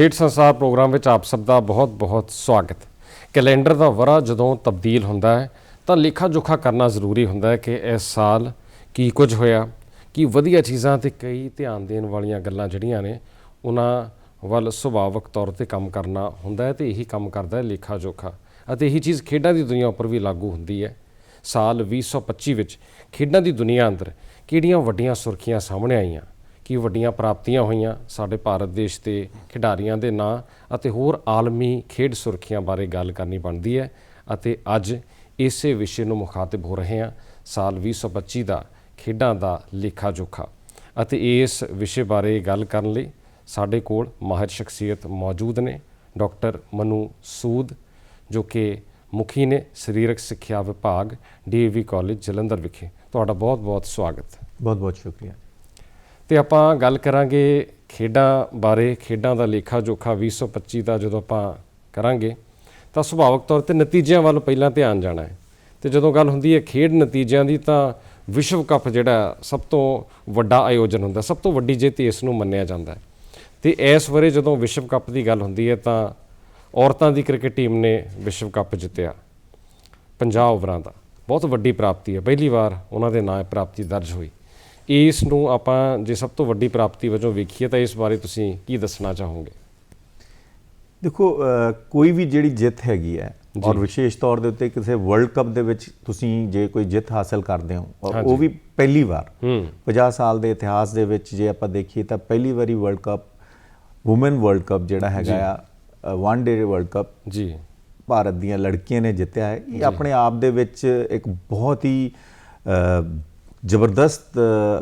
ਖੇਡ ਸੰਸਾਰ ਪ੍ਰੋਗਰਾਮ ਵਿੱਚ ਆਪ ਸਭ ਦਾ ਬਹੁਤ-ਬਹੁਤ ਸਵਾਗਤ। ਕੈਲੰਡਰ ਦਾ ਵਰਾ ਜਦੋਂ ਤਬਦੀਲ ਹੁੰਦਾ ਹੈ, ਤਾਂ ਲੇਖਾ ਜੋਖਾ ਕਰਨਾ ਜ਼ਰੂਰੀ ਹੁੰਦਾ ਹੈ ਕਿ ਇਸ ਸਾਲ ਕੀ ਕੁਝ ਹੋਇਆ, ਕੀ ਵਧੀਆ ਚੀਜ਼ਾਂ ਤੇ ਕਈ ਧਿਆਨ ਦੇਣ ਵਾਲੀਆਂ ਗੱਲਾਂ ਜਿਹੜੀਆਂ ਨੇ, ਉਹਨਾਂ ਵੱਲ ਸੁਭਾਵਕ ਤੌਰ ਤੇ ਕੰਮ ਕਰਨਾ ਹੁੰਦਾ ਹੈ ਤੇ ਇਹੀ ਕੰਮ ਕਰਦਾ ਹੈ ਲੇਖਾ ਜੋਖਾ ਅਤੇ ਇਹੀ ਚੀਜ਼ ਖੇਡਾਂ ਦੀ ਦੁਨੀਆ ਉੱਪਰ ਵੀ ਲਾਗੂ ਹੁੰਦੀ ਹੈ। ਸਾਲ 2025 ਵਿੱਚ ਖੇਡਾਂ ਦੀ ਦੁਨੀਆ ਅੰਦਰ ਕਿਹੜੀਆਂ ਵੱਡੀਆਂ ਸੁਰਖੀਆਂ ਸਾਹਮਣੇ ਆਈਆਂ? ਕੀ ਵੱਡੀਆਂ ਪ੍ਰਾਪਤੀਆਂ ਹੋਈਆਂ ਸਾਡੇ ਭਾਰਤ ਦੇਸ਼ ਦੇ ਖਿਡਾਰੀਆਂ ਦੇ ਨਾਂ ਅਤੇ ਹੋਰ ਆਲਮੀ ਖੇਡ ਸੁਰਖੀਆਂ ਬਾਰੇ ਗੱਲ ਕਰਨੀ ਬਣਦੀ ਹੈ ਅਤੇ ਅੱਜ ਇਸੇ ਵਿਸ਼ੇ ਨੂੰ ਮੁਖਾਤਿਬ ਹੋ ਰਹੇ ਹਾਂ ਸਾਲ 2025 ਦਾ ਖੇਡਾਂ ਦਾ ਲੇਖਾ ਜੋਖਾ ਅਤੇ ਇਸ ਵਿਸ਼ੇ ਬਾਰੇ ਗੱਲ ਕਰਨ ਲਈ ਸਾਡੇ ਕੋਲ ਮਾਹਿਰ ਸ਼ਖਸੀਅਤ ਮੌਜੂਦ ਨੇ ਡਾਕਟਰ ਮਨੂ ਸੂਦ, ਜੋ ਕਿ ਮੁਖੀ ਨੇ ਸਰੀਰਕ ਸਿੱਖਿਆ ਵਿਭਾਗ ਡੀਏਵੀ ਕਾਲਜ ਜਲੰਧਰ ਵਿਖੇ। ਤੁਹਾਡਾ ਬਹੁਤ-ਬਹੁਤ ਸਵਾਗਤ। ਬਹੁਤ ਬਹੁਤ ਸ਼ੁਕਰੀਆ। ਤੇ ਆਪਾਂ ਗੱਲ ਕਰਾਂਗੇ ਖੇਡਾਂ ਬਾਰੇ, ਖੇਡਾਂ ਦਾ ਲੇਖਾ ਜੋਖਾ 2025 ਦਾ ਜਦੋਂ ਆਪਾਂ ਕਰਾਂਗੇ, ਤਾਂ ਸੁਭਾਵਕ ਤੌਰ ਤੇ ਨਤੀਜਿਆਂ ਵੱਲ ਪਹਿਲਾਂ ਧਿਆਨ ਜਾਣਾ ਹੈ। ਤੇ ਜਦੋਂ ਗੱਲ ਹੁੰਦੀ ਹੈ ਖੇਡ ਨਤੀਜਿਆਂ ਦੀ, ਤਾਂ ਵਿਸ਼ਵ ਕੱਪ ਜਿਹੜਾ ਸਭ ਤੋਂ ਵੱਡਾ ਆਯੋਜਨ ਹੁੰਦਾ, ਸਭ ਤੋਂ ਵੱਡੀ ਜਿੱਤ ਇਸ ਨੂੰ ਮੰਨਿਆ ਜਾਂਦਾ ਹੈ। ਤੇ ਇਸ ਵਰੇ ਜਦੋਂ ਵਿਸ਼ਵ ਕੱਪ ਦੀ ਗੱਲ ਹੁੰਦੀ ਹੈ, ਤਾਂ ਔਰਤਾਂ ਦੀ ਕ੍ਰਿਕਟ ਟੀਮ ਨੇ ਵਿਸ਼ਵ ਕੱਪ ਜਿੱਤਿਆ 50 ਓਵਰਾਂ ਦਾ। ਬਹੁਤ ਵੱਡੀ ਪ੍ਰਾਪਤੀ ਹੈ। ਪਹਿਲੀ ਵਾਰ ਉਹਨਾਂ ਦੇ ਨਾਂ ਪ੍ਰਾਪਤੀ ਦਰਜ ਹੋਈ। ਇਸ ਨੂੰ ਆਪਾਂ ਜੇ ਸਭ ਤੋਂ ਵੱਡੀ ਪ੍ਰਾਪਤੀ ਵਜੋਂ ਵੇਖੀਏ ਤਾਂ ਇਸ ਬਾਰੇ ਤੁਸੀਂ ਕੀ ਦੱਸਣਾ ਚਾਹੋਗੇ? ਦੇਖੋ ਕੋਈ ਵੀ ਜਿਹੜੀ ਜਿੱਤ ਹੈਗੀ ਹੈ ਔਰ ਵਿਸ਼ੇਸ਼ ਤੌਰ ਦੇ ਉੱਤੇ ਕਿਸੇ ਵਰਲਡ ਕੱਪ ਦੇ ਵਿੱਚ ਤੁਸੀਂ ਜੇ ਕੋਈ ਜਿੱਤ ਹਾਸਲ ਕਰਦੇ ਹੋ ਔਰ ਉਹ ਵੀ ਪਹਿਲੀ ਵਾਰ ਹੂੰ। 50 ਸਾਲ ਦੇ ਇਤਿਹਾਸ ਦੇ ਵਿੱਚ ਜੇ ਆਪਾਂ ਦੇਖੀਏ ਤਾਂ ਪਹਿਲੀ ਵਾਰੀ world cup women world cup ਜਿਹੜਾ ਹੈਗਾ ਆ ਵਨ ਡੇ ਵਰਲਡ ਕੱਪ ਜੀ। ਭਾਰਤ ਦੀਆਂ ਲੜਕੀਆਂ ਨੇ ਜਿੱਤਿਆ ਹੈ। ਇਹ ਆਪਣੇ ਆਪ ਦੇ ਵਿੱਚ ਇੱਕ ਬਹੁਤ ਹੀ ਜ਼ਬਰਦਸਤ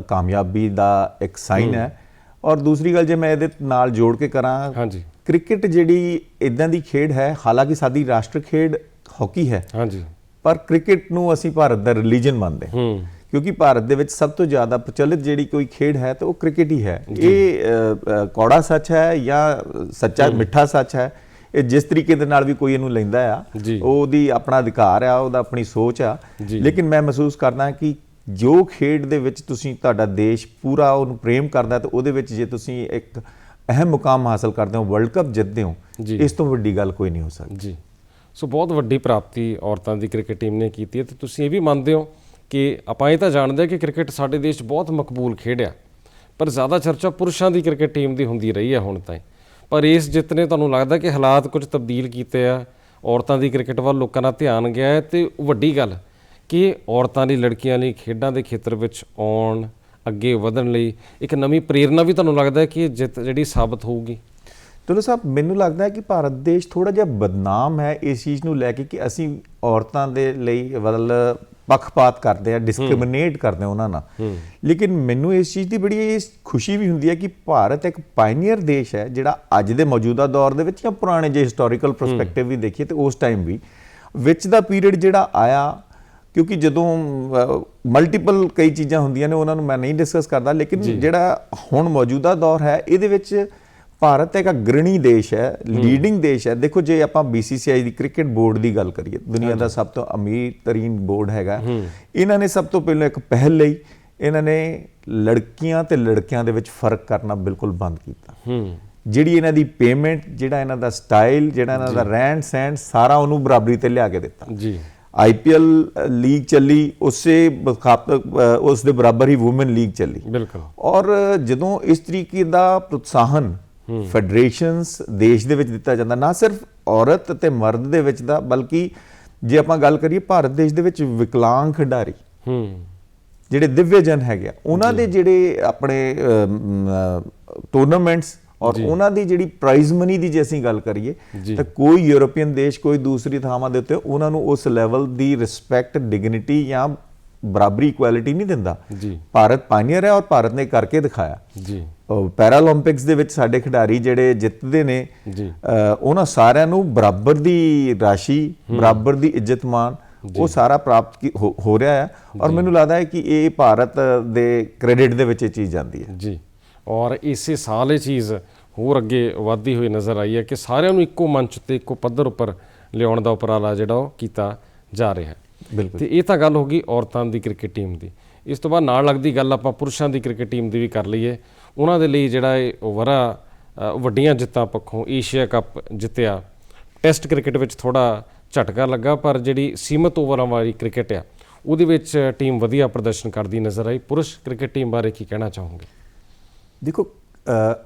ਕਾਮਯਾਬੀ ਦਾ ਇੱਕ ਸਾਈਨ ਹੈ। ਔਰ ਦੂਸਰੀ ਗੱਲ ਜੇ ਮੈਂ ਇਹਦੇ ਨਾਲ ਜੋੜ ਕੇ ਕਰਾਂ ਹਾਂਜੀ। ਕ੍ਰਿਕਟ ਜਿਹੜੀ ਇਦਾਂ ਦੀ ਖੇਡ ਹੈ ਹਾਲਾਂਕਿ ਸਾਡੀ ਰਾਸ਼ਟਰ ਖੇਡ ਹਾਕੀ ਹੈ ਹਾਂਜੀ। ਪਰ ਕ੍ਰਿਕਟ ਨੂੰ ਅਸੀਂ ਭਾਰਤ ਦਾ ਰਿਲੀਜਨ ਮੰਨਦੇ ਹਾਂ। ਕਿਉਂਕਿ ਭਾਰਤ ਦੇ ਵਿੱਚ ਸਭ ਤੋਂ ਜ਼ਿਆਦਾ ਪ੍ਰਚਲਿਤ ਜਿਹੜੀ ਕੋਈ ਖੇਡ ਹੈ ਤਾਂ ਉਹ ਕ੍ਰਿਕਟ ਹੀ ਹੈ। ਇਹ ਕੌੜਾ ਸੱਚ ਹੈ ਜਾਂ ਸੱਚਾ ਮਿੱਠਾ ਸੱਚ ਹੈ ਇਹ ਜਿਸ ਤਰੀਕੇ ਦੇ ਨਾਲ ਵੀ ਕੋਈ ਇਹਨੂੰ ਲੈਂਦਾ ਆ। ਉਹਦੀ ਆਪਣਾ ਅਧਿਕਾਰ ਆ ਉਹਦਾ ਆਪਣੀ ਸੋਚ ਆ। ਲੇਕਿਨ ਮੈਂ ਮਹਿਸੂਸ ਕਰਦਾ ਕਿ ਜੋ ਖੇਡ ਦੇ ਵਿੱਚ ਤੁਸੀਂ ਤੁਹਾਡਾ ਦੇਸ਼ ਪੂਰਾ ਉਹਨੂੰ ਪ੍ਰੇਮ ਕਰਦਾ ਤੇ ਉਹਦੇ ਵਿੱਚ ਜੇ ਤੁਸੀਂ ਇੱਕ ਅਹਿਮ ਮੁਕਾਮ ਹਾਸਲ ਕਰਦੇ ਹੋ ਵਰਲਡ ਕੱਪ ਜਿੱਤਦੇ ਹੋ। ਇਸ ਤੋਂ ਵੱਡੀ ਗੱਲ ਕੋਈ ਨਹੀਂ ਹੋ ਸਕਦੀ। ਜੀ। ਸੋ ਬਹੁਤ ਵੱਡੀ ਪ੍ਰਾਪਤੀ ਔਰਤਾਂ ਦੀ ਕ੍ਰਿਕਟ ਟੀਮ ਨੇ ਕੀਤੀ ਹੈ ਤੇ ਤੁਸੀਂ ਇਹ ਵੀ ਮੰਨਦੇ ਹੋ ਕਿ ਆਪਾਂ ਇਹ ਤਾਂ ਜਾਣਦੇ ਹਾਂ ਕਿ ਕ੍ਰਿਕਟ ਸਾਡੇ ਦੇਸ਼ 'ਚ ਬਹੁਤ ਮਕਬੂਲ ਖੇਡ ਆ ਪਰ ਜ਼ਿਆਦਾ ਚਰਚਾ ਪੁਰਸ਼ਾਂ ਦੀ ਕ੍ਰਿਕਟ ਟੀਮ ਦੀ ਹੁੰਦੀ ਰਹੀ ਹੈ ਹੁਣ ਤਾਈਂ। ਪਰ ਇਸ ਜਿੱਤ ਨੇ ਤੁਹਾਨੂੰ ਲੱਗਦਾ ਕਿ ਹਾਲਾਤ ਕੁਝ ਤਬਦੀਲ ਕੀਤੇ ਆ ਔਰਤਾਂ ਦੀ ਕ੍ਰਿਕਟ ਵੱਲ ਲੋਕਾਂ ਦਾ ਧਿਆਨ ਗਿਆ ਹੈ ਤੇ ਵੱਡੀ ਗੱਲ ਕਿ ਔਰਤਾਂ ਲਈ ਲੜਕੀਆਂ ਲਈ ਖੇਡਾਂ ਦੇ ਖੇਤਰ ਵਿੱਚ ਆਉਣ ਅੱਗੇ ਵਧਣ ਲਈ ਇੱਕ ਨਵੀਂ ਪ੍ਰੇਰਣਾ ਵੀ ਤੁਹਾਨੂੰ ਲੱਗਦਾ ਹੈ ਕਿ ਜਿੱਤ ਜਿਹੜੀ ਸਾਬਤ ਹੋਊਗੀ? ਚਲੋ ਸਾਹਿਬ ਮੈਨੂੰ ਲੱਗਦਾ ਹੈ ਕਿ ਭਾਰਤ ਦੇਸ਼ ਥੋੜਾ ਜਿਹਾ ਬਦਨਾਮ ਹੈ ਇਸ ਚੀਜ਼ ਨੂੰ ਲੈ ਕੇ ਕਿ ਅਸੀਂ ਔਰਤਾਂ ਦੇ ਲਈ ਵੱਲ ਪੱਖਪਾਤ ਕਰਦੇ ਆ ਡਿਸਕ੍ਰਿਮੀਨੇਟ ਕਰਦੇ ਆ ਉਹਨਾਂ ਨਾਲ। ਲੇਕਿਨ ਮੈਨੂੰ ਇਸ ਚੀਜ਼ ਦੀ ਬੜੀ ਇਸ ਖੁਸ਼ੀ ਵੀ ਹੁੰਦੀ ਹੈ ਕਿ ਭਾਰਤ ਇੱਕ ਪਾਇਨੀਅਰ ਦੇਸ਼ ਹੈ ਜਿਹੜਾ ਅੱਜ ਦੇ ਮੌਜੂਦਾ ਦੌਰ ਦੇ ਵਿੱਚ ਜਾਂ ਪੁਰਾਣੇ ਜੇ ਹਿਸਟੋਰੀਕਲ ਪਰਸਪੈਕਟਿਵ ਵੀ ਦੇਖੀਏ ਤੇ ਉਸ ਟਾਈਮ ਵੀ ਵਿੱਚ ਦਾ ਪੀਰੀਅਡ ਜਿਹੜਾ ਆਇਆ ਕਿਉਂਕਿ ਜਦੋਂ ਮਲਟੀਪਲ ਕਈ ਚੀਜ਼ਾਂ ਹੁੰਦੀਆਂ ਨੇ ਉਹਨਾਂ ਨੂੰ ਮੈਂ ਨਹੀਂ ਡਿਸਕਸ ਕਰਦਾ ਲੇਕਿਨ ਜਿਹੜਾ ਹੁਣ ਮੌਜੂਦਾ ਦੌਰ ਹੈ ਇਹਦੇ ਵਿੱਚ ਭਾਰਤ ਇੱਕ ਅਗਰਣੀ ਦੇਸ਼ ਹੈ ਲੀਡਿੰਗ ਦੇਸ਼ ਹੈ। ਦੇਖੋ ਜੇ ਆਪਾਂ BCCI ਦੀ ਕ੍ਰਿਕਟ ਬੋਰਡ ਦੀ ਗੱਲ ਕਰੀਏ ਦੁਨੀਆ ਦਾ ਸਭ ਤੋਂ ਅਮੀਰ ਤਰੀਨ ਬੋਰਡ ਹੈਗਾ। ਇਹਨਾਂ ਨੇ ਸਭ ਤੋਂ ਪਹਿਲਾਂ ਇੱਕ ਪਹਿਲ ਲਈ। ਇਹਨਾਂ ਨੇ ਲੜਕੀਆਂ ਤੇ ਲੜਕਿਆਂ ਦੇ ਵਿੱਚ ਫ਼ਰਕ ਕਰਨਾ ਬਿਲਕੁਲ ਬੰਦ ਕੀਤਾ। ਜਿਹੜੀ ਇਹਨਾਂ ਦੀ ਪੇਮੈਂਟ ਜਿਹੜਾ ਇਹਨਾਂ ਦਾ ਸਟਾਈਲ ਜਿਹੜਾ ਇਹਨਾਂ ਦਾ ਰਹਿਣ ਸਹਿਣ ਸਾਰਾ ਉਹਨੂੰ ਬਰਾਬਰੀ ਤੇ ਲਿਆ ਕੇ ਦਿੱਤਾ। ਜੀ। ਆਈਪੀਐਲ ਲੀਗ ਚੱਲੀ ਉਸੇ ਮੁਕਾਬਲੇ ਉਸ ਦੇ ਬਰਾਬਰ ਹੀ ਔਮਨ ਲੀਗ ਚੱਲੀ। ਬਿਲਕੁਲ। ਔਰ ਜਦੋਂ ਇਸ ਤਰੀਕੇ ਦਾ ਪ੍ਰੋਤਸਾਹਨ ਫੈਡਰੇਸ਼ਨਸ ਦੇਸ਼ ਦੇ ਵਿੱਚ ਦਿੱਤਾ ਜਾਂਦਾ ਨਾ ਸਿਰਫ ਔਰਤ ਤੇ ਮਰਦ ਦੇ ਵਿੱਚ ਦਾ ਬਲਕਿ ਜੇ ਆਪਾਂ ਗੱਲ ਕਰੀਏ ਭਾਰਤ ਦੇਸ਼ ਦੇ ਵਿੱਚ ਵਿਕਲਾਂਗ ਖਿਡਾਰੀ ਹੂੰ। ਜਿਹੜੇ ਦਿਵਯਜਨ ਹੈਗੇ ਉਹਨਾਂ ਦੇ ਜਿਹੜੇ ਆਪਣੇ ਟੂਰਨਾਮੈਂਟਸ ਔਰ ਉਹਨਾਂ ਦੀ ਜਿਹੜੀ ਪ੍ਰਾਈਜ਼ ਮਨੀ ਦੀ ਜੇ ਅਸੀਂ ਗੱਲ ਕਰੀਏ ਤਾਂ ਕੋਈ ਯੂਰੋਪੀਅਨ ਦੇਸ਼ ਕੋਈ ਦੂਸਰੀ ਥਾਵਾਂ ਦੇ ਉੱਤੇ ਉਹਨਾਂ ਨੂੰ ਉਸ ਲੈਵਲ ਦੀ ਰਿਸਪੈਕਟ ਡਿਗਨਿਟੀ ਜਾਂ ਬਰਾਬਰੀ ਇਕੁਐਲਿਟੀ ਨਹੀਂ ਦਿੰਦਾ। ਜੀ। ਭਾਰਤ ਪਾਇਨੀਅਰ ਹੈ ਔਰ ਭਾਰਤ ਨੇ ਕਰਕੇ ਦਿਖਾਇਆ। ਜੀ। ਪੈਰਾਲੰਪਿਕਸ ਦੇ ਵਿੱਚ ਸਾਡੇ ਖਿਡਾਰੀ ਜਿਹੜੇ ਜਿੱਤਦੇ ਨੇ ਜੀ। ਉਹਨਾਂ ਸਾਰਿਆਂ ਨੂੰ ਬਰਾਬਰ ਦੀ ਰਾਸ਼ੀ ਬਰਾਬਰ ਦੀ ਇੱਜ਼ਤ ਮਾਨ ਉਹ ਸਾਰਾ ਪ੍ਰਾਪਤ ਹੋ ਰਿਹਾ ਹੈ। ਔਰ ਮੈਨੂੰ ਲੱਗਦਾ ਹੈ ਕਿ ਇਹ ਭਾਰਤ ਦੇ ਕ੍ਰੈਡਿਟ ਦੇ ਵਿੱਚ ਇਹ ਚੀਜ਼ ਜਾਂਦੀ ਹੈ। ਜੀ। ਔਰ ਇਸੇ ਸਾਲ ਇਹ ਚੀਜ਼ ਹੋਰ ਅੱਗੇ ਵਧਦੀ ਹੋਈ ਨਜ਼ਰ ਆਈ ਹੈ ਕਿ ਸਾਰਿਆਂ ਨੂੰ ਇੱਕੋ ਮੰਚ ਤੇ ਇੱਕੋ ਪੱਧਰ ਉੱਪਰ ਲਿਆਉਣ ਦਾ ਉਪਰਾਲਾ ਜਿਹੜਾ ਉਹ ਕੀਤਾ ਜਾ ਰਿਹਾ ਹੈ। ਬਿਲਕੁਲ। ਤੇ ਇਹ ਤਾਂ ਗੱਲ ਹੋ ਗਈ ਔਰਤਾਂ ਦੀ ਕ੍ਰਿਕਟ ਟੀਮ ਦੀ। ਇਸ ਤੋਂ ਬਾਅਦ ਨਾਲ ਲੱਗਦੀ ਗੱਲ ਆਪਾਂ ਪੁਰਸ਼ਾਂ ਦੀ ਕ੍ਰਿਕਟ ਟੀਮ ਦੀ ਵੀ ਕਰ ਲਈਏ। ਉਹਨਾਂ ਦੇ ਲਈ ਜਿਹੜਾ ਇਹ ਵਰਾ ਅ, ਵੱਡੀਆਂ ਜਿੱਤਾਂ ਪੱਖੋਂ ਏਸ਼ੀਆ ਕੱਪ ਜਿੱਤਿਆ। ਟੈਸਟ ਕ੍ਰਿਕਟ ਵਿੱਚ ਥੋੜਾ ਝਟਕਾ ਲੱਗਾ ਪਰ ਜਿਹੜੀ ਸੀਮਤ ਓਵਰਾਂ ਵਾਲੀ ਕ੍ਰਿਕਟ ਆ ਉਹਦੇ ਵਿੱਚ ਟੀਮ ਵਧੀਆ ਪ੍ਰਦਰਸ਼ਨ ਕਰਦੀ ਨਜ਼ਰ ਆਈ। ਪੁਰਸ਼ ਕ੍ਰਿਕਟ ਟੀਮ ਬਾਰੇ ਕੀ ਕਹਿਣਾ ਚਾਹੋਗੇ? ਦੇਖੋ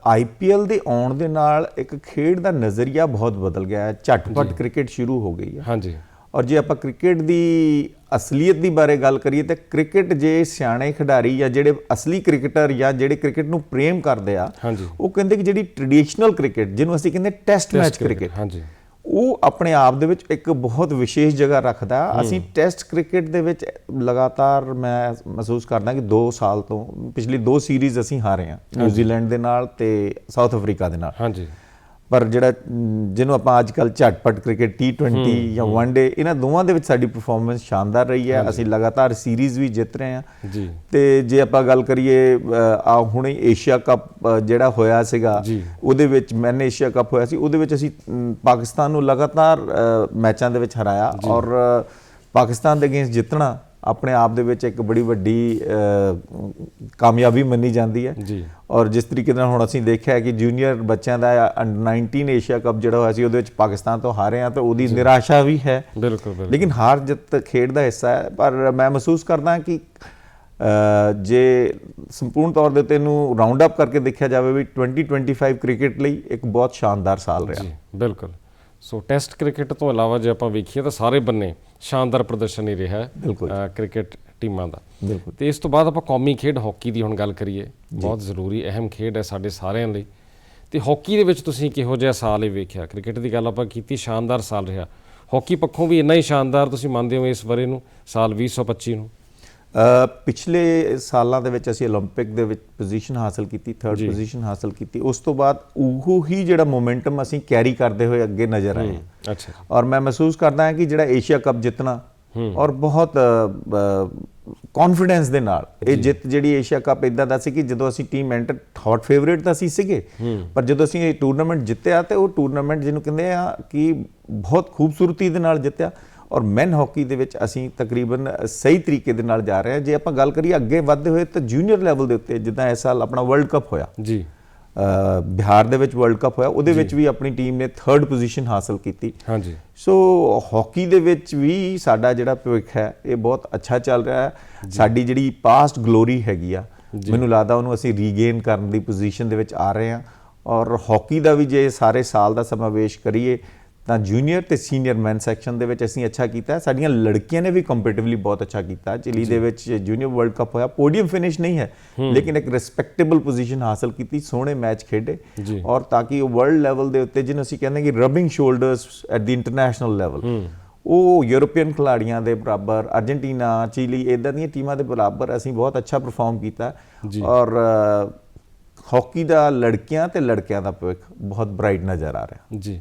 ਆਈਪੀਐਲ ਦੇ ਆਉਣ ਦੇ ਨਾਲ ਇੱਕ ਖੇਡ ਦਾ ਨਜ਼ਰੀਆ ਬਹੁਤ ਬਦਲ ਗਿਆ ਹੈ। ਝਟਪਟ ਕ੍ਰਿਕਟ ਸ਼ੁਰੂ ਹੋ ਗਈ ਹੈ। ਹਾਂਜੀ। ਔਰ ਜੇ ਆਪਾਂ ਕ੍ਰਿਕਟ ਦੀ ਅਸਲੀਅਤ ਦੀ ਬਾਰੇ ਗੱਲ ਕਰੀਏ ਤਾਂ ਕ੍ਰਿਕਟ ਜੇ ਸਿਆਣੇ ਖਿਡਾਰੀ ਜਾਂ ਜਿਹੜੇ ਅਸਲੀ ਕ੍ਰਿਕਟਰ ਜਾਂ ਜਿਹੜੇ ਕ੍ਰਿਕਟ ਨੂੰ ਪ੍ਰੇਮ ਕਰਦੇ ਆ ਉਹ ਕਹਿੰਦੇ ਕਿ ਜਿਹੜੀ ਟ੍ਰੈਡੀਸ਼ਨਲ ਕ੍ਰਿਕਟ ਜਿਹਨੂੰ ਅਸੀਂ ਕਹਿੰਦੇ ਟੈਸਟ ਮੈਚ ਕ੍ਰਿਕਟ ਹਾਂਜੀ। ਉਹ ਆਪਣੇ ਆਪ ਦੇ ਵਿੱਚ ਇੱਕ ਬਹੁਤ ਵਿਸ਼ੇਸ਼ ਜਗ੍ਹਾ ਰੱਖਦਾ। ਅਸੀਂ ਟੈਸਟ ਕ੍ਰਿਕਟ ਦੇ ਵਿੱਚ ਲਗਾਤਾਰ ਮੈਂ ਮਹਿਸੂਸ ਕਰਦਾ ਕਿ 2 ਸਾਲ ਤੋਂ ਪਿਛਲੀ ਦੋ ਸੀਰੀਜ਼ ਅਸੀਂ ਹਾਰੇ ਹਾਂ। ਨਿਊਜ਼ੀਲੈਂਡ ਦੇ ਨਾਲ ਤੇ ਸਾਊਥ ਅਫਰੀਕਾ ਦੇ ਨਾਲ। ਹਾਂਜੀ। ਪਰ ਜਿਹੜਾ ਜਿਹਨੂੰ ਆਪਾਂ ਅੱਜ ਕੱਲ ਝਟਪਟ ਕ੍ਰਿਕਟ T20 ਜਾਂ ਵਨਡੇ ਇਹਨਾਂ ਦੋਵਾਂ ਦੇ ਵਿੱਚ ਸਾਡੀ ਪਰਫਾਰਮੈਂਸ ਸ਼ਾਨਦਾਰ ਰਹੀ ਹੈ। ਅਸੀਂ ਲਗਾਤਾਰ ਸੀਰੀਜ਼ ਵੀ ਜਿੱਤ ਰਹੇ ਹਾਂ। ਜੀ। ਤੇ ਜੇ ਆਪਾਂ ਗੱਲ ਕਰੀਏ ਆ ਹੁਣੇ ਏਸ਼ੀਆ ਕੱਪ ਜਿਹੜਾ ਹੋਇਆ ਸੀਗਾ। ਉਹਦੇ ਵਿੱਚ ਮੈਨ ਏਸ਼ੀਆ ਕੱਪ ਹੋਇਆ ਸੀ। ਉਹਦੇ ਵਿੱਚ ਅਸੀਂ ਪਾਕਿਸਤਾਨ ਨੂੰ ਲਗਾਤਾਰ ਮੈਚਾਂ ਦੇ ਵਿੱਚ ਹਰਾਇਆ ਔਰ ਪਾਕਿਸਤਾਨ ਦੇ ਅਗੇਂਸਟ ਜਿੱਤਣਾ ਆਪਣੇ ਆਪ ਦੇ ਵਿੱਚ ਇੱਕ ਬੜੀ ਵੱਡੀ ਕਾਮਯਾਬੀ ਮੰਨੀ ਜਾਂਦੀ ਹੈ। ਜੀ। ਔਰ ਜਿਸ ਤਰੀਕੇ ਨਾਲ ਹੁਣ ਅਸੀਂ ਦੇਖਿਆ ਕਿ ਜੂਨੀਅਰ ਬੱਚਿਆਂ ਦਾ ਅੰਡਰ 19 ਏਸ਼ੀਆ ਕੱਪ ਜਿਹੜਾ ਹੋਇਆ ਸੀ ਉਹਦੇ ਵਿੱਚ ਪਾਕਿਸਤਾਨ ਤੋਂ ਹਾਰੇ ਆ ਤਾਂ ਉਹਦੀ ਨਿਰਾਸ਼ਾ ਵੀ ਹੈ। ਬਿਲਕੁਲ ਬਿਲਕੁਲ। ਲੇਕਿਨ ਹਾਰ ਜਿੱਤ ਖੇਡ ਦਾ ਹਿੱਸਾ ਹੈ ਪਰ ਮੈਂ ਮਹਿਸੂਸ ਕਰਦਾ ਕਿ ਜੇ ਸੰਪੂਰਨ ਤੌਰ ਦੇ ਉੱਤੇ ਇਹਨੂੰ ਰਾਉਂਡ ਅਪ ਕਰਕੇ ਦੇਖਿਆ ਜਾਵੇ ਵੀ 2025 ਕ੍ਰਿਕਟ ਲਈ ਇੱਕ ਬਹੁਤ ਸ਼ਾਨਦਾਰ ਸਾਲ ਰਿਹਾ। ਜੀ ਬਿਲਕੁਲ। ਸੋ ਟੈਸਟ ਕ੍ਰਿਕਟ ਤੋਂ ਇਲਾਵਾ ਜੇ ਆਪਾਂ ਵੇਖੀਏ ਤਾਂ ਸਾਰੇ ਬੰਨੇ ਸ਼ਾਨਦਾਰ ਪ੍ਰਦਰਸ਼ਨ ਹੀ ਰਿਹਾ ਕ੍ਰਿਕਟ ਟੀਮਾਂ ਦਾ। ਬਿਲਕੁਲ। ਤੇ ਇਸ ਤੋਂ ਬਾਅਦ ਆਪਾਂ ਕੌਮੀ ਖੇਡ ਹਾਕੀ ਦੀ ਹੁਣ ਗੱਲ ਕਰੀਏ ਬਹੁਤ ਜ਼ਰੂਰੀ ਅਹਿਮ ਖੇਡ ਹੈ ਸਾਡੇ ਸਾਰਿਆਂ ਲਈ। ਤੇ ਹਾਕੀ ਦੇ ਵਿੱਚ ਤੁਸੀਂ ਕਿਹੋ ਜਿਹਾ ਸਾਲ ਹੀ ਵੇਖਿਆ? ਕ੍ਰਿਕਟ ਦੀ ਗੱਲ ਆਪਾਂ ਕੀਤੀ ਸ਼ਾਨਦਾਰ ਸਾਲ ਰਿਹਾ। ਹਾਕੀ ਪੱਖੋਂ ਵੀ ਇੰਨਾ ਹੀ ਸ਼ਾਨਦਾਰ ਤੁਸੀਂ ਮੰਨਦੇ ਹੋ ਇਸ ਬਾਰੇ ਨੂੰ ਸਾਲ 2025 ਨੂੰ। ਪਿਛਲੇ ਸਾਲਾਂ ਦੇ ਵਿੱਚ ਅਸੀਂ 올림픽 ਦੇ ਵਿੱਚ ਪੋਜੀਸ਼ਨ ਹਾਸਲ ਕੀਤੀ ਥਰਡ ਪੋਜੀਸ਼ਨ ਹਾਸਲ ਕੀਤੀ ਉਸ ਤੋਂ ਬਾਅਦ ਉਹ ਹੀ ਜਿਹੜਾ ਮੋਮੈਂਟਮ ਅਸੀਂ ਕੈਰੀ ਕਰਦੇ ਹੋਏ ਅੱਗੇ ਨਜ਼ਰ ਆਏ ਹਾਂ। ਅੱਛਾ ਜੀ ਔਰ ਮੈਂ ਮਹਿਸੂਸ ਕਰਦਾ ਹਾਂ ਕਿ ਜਿਹੜਾ ਏਸ਼ੀਆ ਕੱਪ ਜਿੱਤਣਾ ਔਰ ਬਹੁਤ ਕੌਨਫੀਡੈਂਸ ਦੇ ਨਾਲ ਇਹ ਜਿੱਤ ਜਿਹੜੀ ਏਸ਼ੀਆ ਕੱਪ ਇਦਾਂ ਦਾ ਸੀ ਕਿ ਜਦੋਂ ਅਸੀਂ ਟੀਮ ਐਂਟਰ ਹੌਟ ਫੇਵਰੇਟ ਤਾਂ ਅਸੀਂ ਸੀਗੇ ਪਰ ਜਦੋਂ ਅਸੀਂ ਇਹ ਟੂਰਨਾਮੈਂਟ ਜਿੱਤਿਆ ਤੇ ਉਹ ਟੂਰਨਾਮੈਂਟ ਜਿਹਨੂੰ ਕਹਿੰਦੇ ਆ ਕਿ ਬਹੁਤ ਖੂਬਸੂਰਤੀ ਦੇ ਨਾਲ ਜਿੱਤਿਆ ਔਰ ਮੈਨ ਹਾਕੀ ਦੇ ਵਿੱਚ ਅਸੀਂ ਤਕਰੀਬਨ ਸਹੀ ਤਰੀਕੇ ਦੇ ਨਾਲ ਜਾ ਰਹੇ ਹਾਂ। ਜੇ ਆਪਾਂ ਗੱਲ ਕਰੀਏ ਅੱਗੇ ਵਧਦੇ ਹੋਏ ਤਾਂ ਜੂਨੀਅਰ ਲੈਵਲ ਦੇ ਉੱਤੇ ਜਿੱਦਾਂ ਇਸ ਸਾਲ ਆਪਣਾ ਵਰਲਡ ਕੱਪ ਹੋਇਆ। ਜੀ। ਬਿਹਾਰ ਦੇ ਵਿੱਚ ਵਰਲਡ ਕੱਪ ਹੋਇਆ। ਉਹਦੇ ਵਿੱਚ ਵੀ ਆਪਣੀ ਟੀਮ ਨੇ ਥਰਡ ਪੋਜੀਸ਼ਨ ਹਾਸਲ ਕੀਤੀ। ਹਾਂਜੀ। ਸੋ ਹਾਕੀ ਦੇ ਵਿੱਚ ਵੀ ਸਾਡਾ ਜਿਹੜਾ ਭਵਿੱਖ ਹੈ ਇਹ ਬਹੁਤ ਅੱਛਾ ਚੱਲ ਰਿਹਾ ਹੈ। ਸਾਡੀ ਜਿਹੜੀ ਪਾਸਟ ਗਲੋਰੀ ਹੈਗੀ ਆ ਮੈਨੂੰ ਲੱਗਦਾ ਉਹਨੂੰ ਅਸੀਂ ਰੀਗੇਨ ਕਰਨ ਦੀ ਪੋਜੀਸ਼ਨ ਦੇ ਵਿੱਚ ਆ ਰਹੇ ਹਾਂ। ਔਰ ਹਾਕੀ ਦਾ ਵੀ ਜੇ ਸਾਰੇ ਸਾਲ ਦਾ ਸਮਾਵੇਸ਼ ਕਰੀਏ ਤਾਂ ਜੂਨੀਅਰ ਤੇ ਸੀਨੀਅਰ ਮੈਨ ਸੈਕਸ਼ਨ ਦੇ ਵਿੱਚ ਅਸੀਂ ਅੱਛਾ ਕੀਤਾ। ਸਾਡੀਆਂ ਲੜਕੀਆਂ ਨੇ ਵੀ ਕੰਪੀਟੀਟਿਵਲੀ ਬਹੁਤ ਅੱਛਾ ਕੀਤਾ। ਚਿਲੀ ਦੇ ਵਿੱਚ ਜੂਨੀਅਰ ਵਰਲਡ ਕੱਪ ਹੋਇਆ ਪੋਡੀਅਮ ਫਿਨਿਸ਼ ਨਹੀਂ ਹੈ ਲੇਕਿਨ ਇੱਕ ਰਿਸਪੈਕਟੇਬਲ ਪੋਜੀਸ਼ਨ ਹਾਸਲ ਕੀਤੀ ਸੋਹਣੇ ਮੈਚ ਖੇਡੇ। ਔਰ ਤਾਂ ਕਿ ਉਹ ਵਰਲਡ ਲੈਵਲ ਦੇ ਉੱਤੇ ਜਿਹਨੂੰ ਅਸੀਂ ਕਹਿੰਦੇ ਕਿ rubbing shoulders at the international level ਉਹ ਯੂਰੋਪੀਅਨ ਖਿਡਾਰੀਆਂ ਦੇ ਬਰਾਬਰ ਅਰਜਨਟੀਨਾ ਚਿਲੀ ਇਦਾਂ ਦੀਆਂ ਟੀਮਾਂ ਦੇ ਬਰਾਬਰ ਅਸੀਂ ਬਹੁਤ ਅੱਛਾ ਪਰਫਾਰਮ ਕੀਤਾ। ਔਰ ਹਾਕੀ ਦਾ ਲੜਕੀਆਂ ਤੇ ਲੜਕਿਆਂ ਦਾ ਭਵਿੱਖ ਬਹੁਤ ਬ੍ਰਾਈਟ ਨਜ਼ਰ ਆ ਰਿਹਾ। ਜੀ।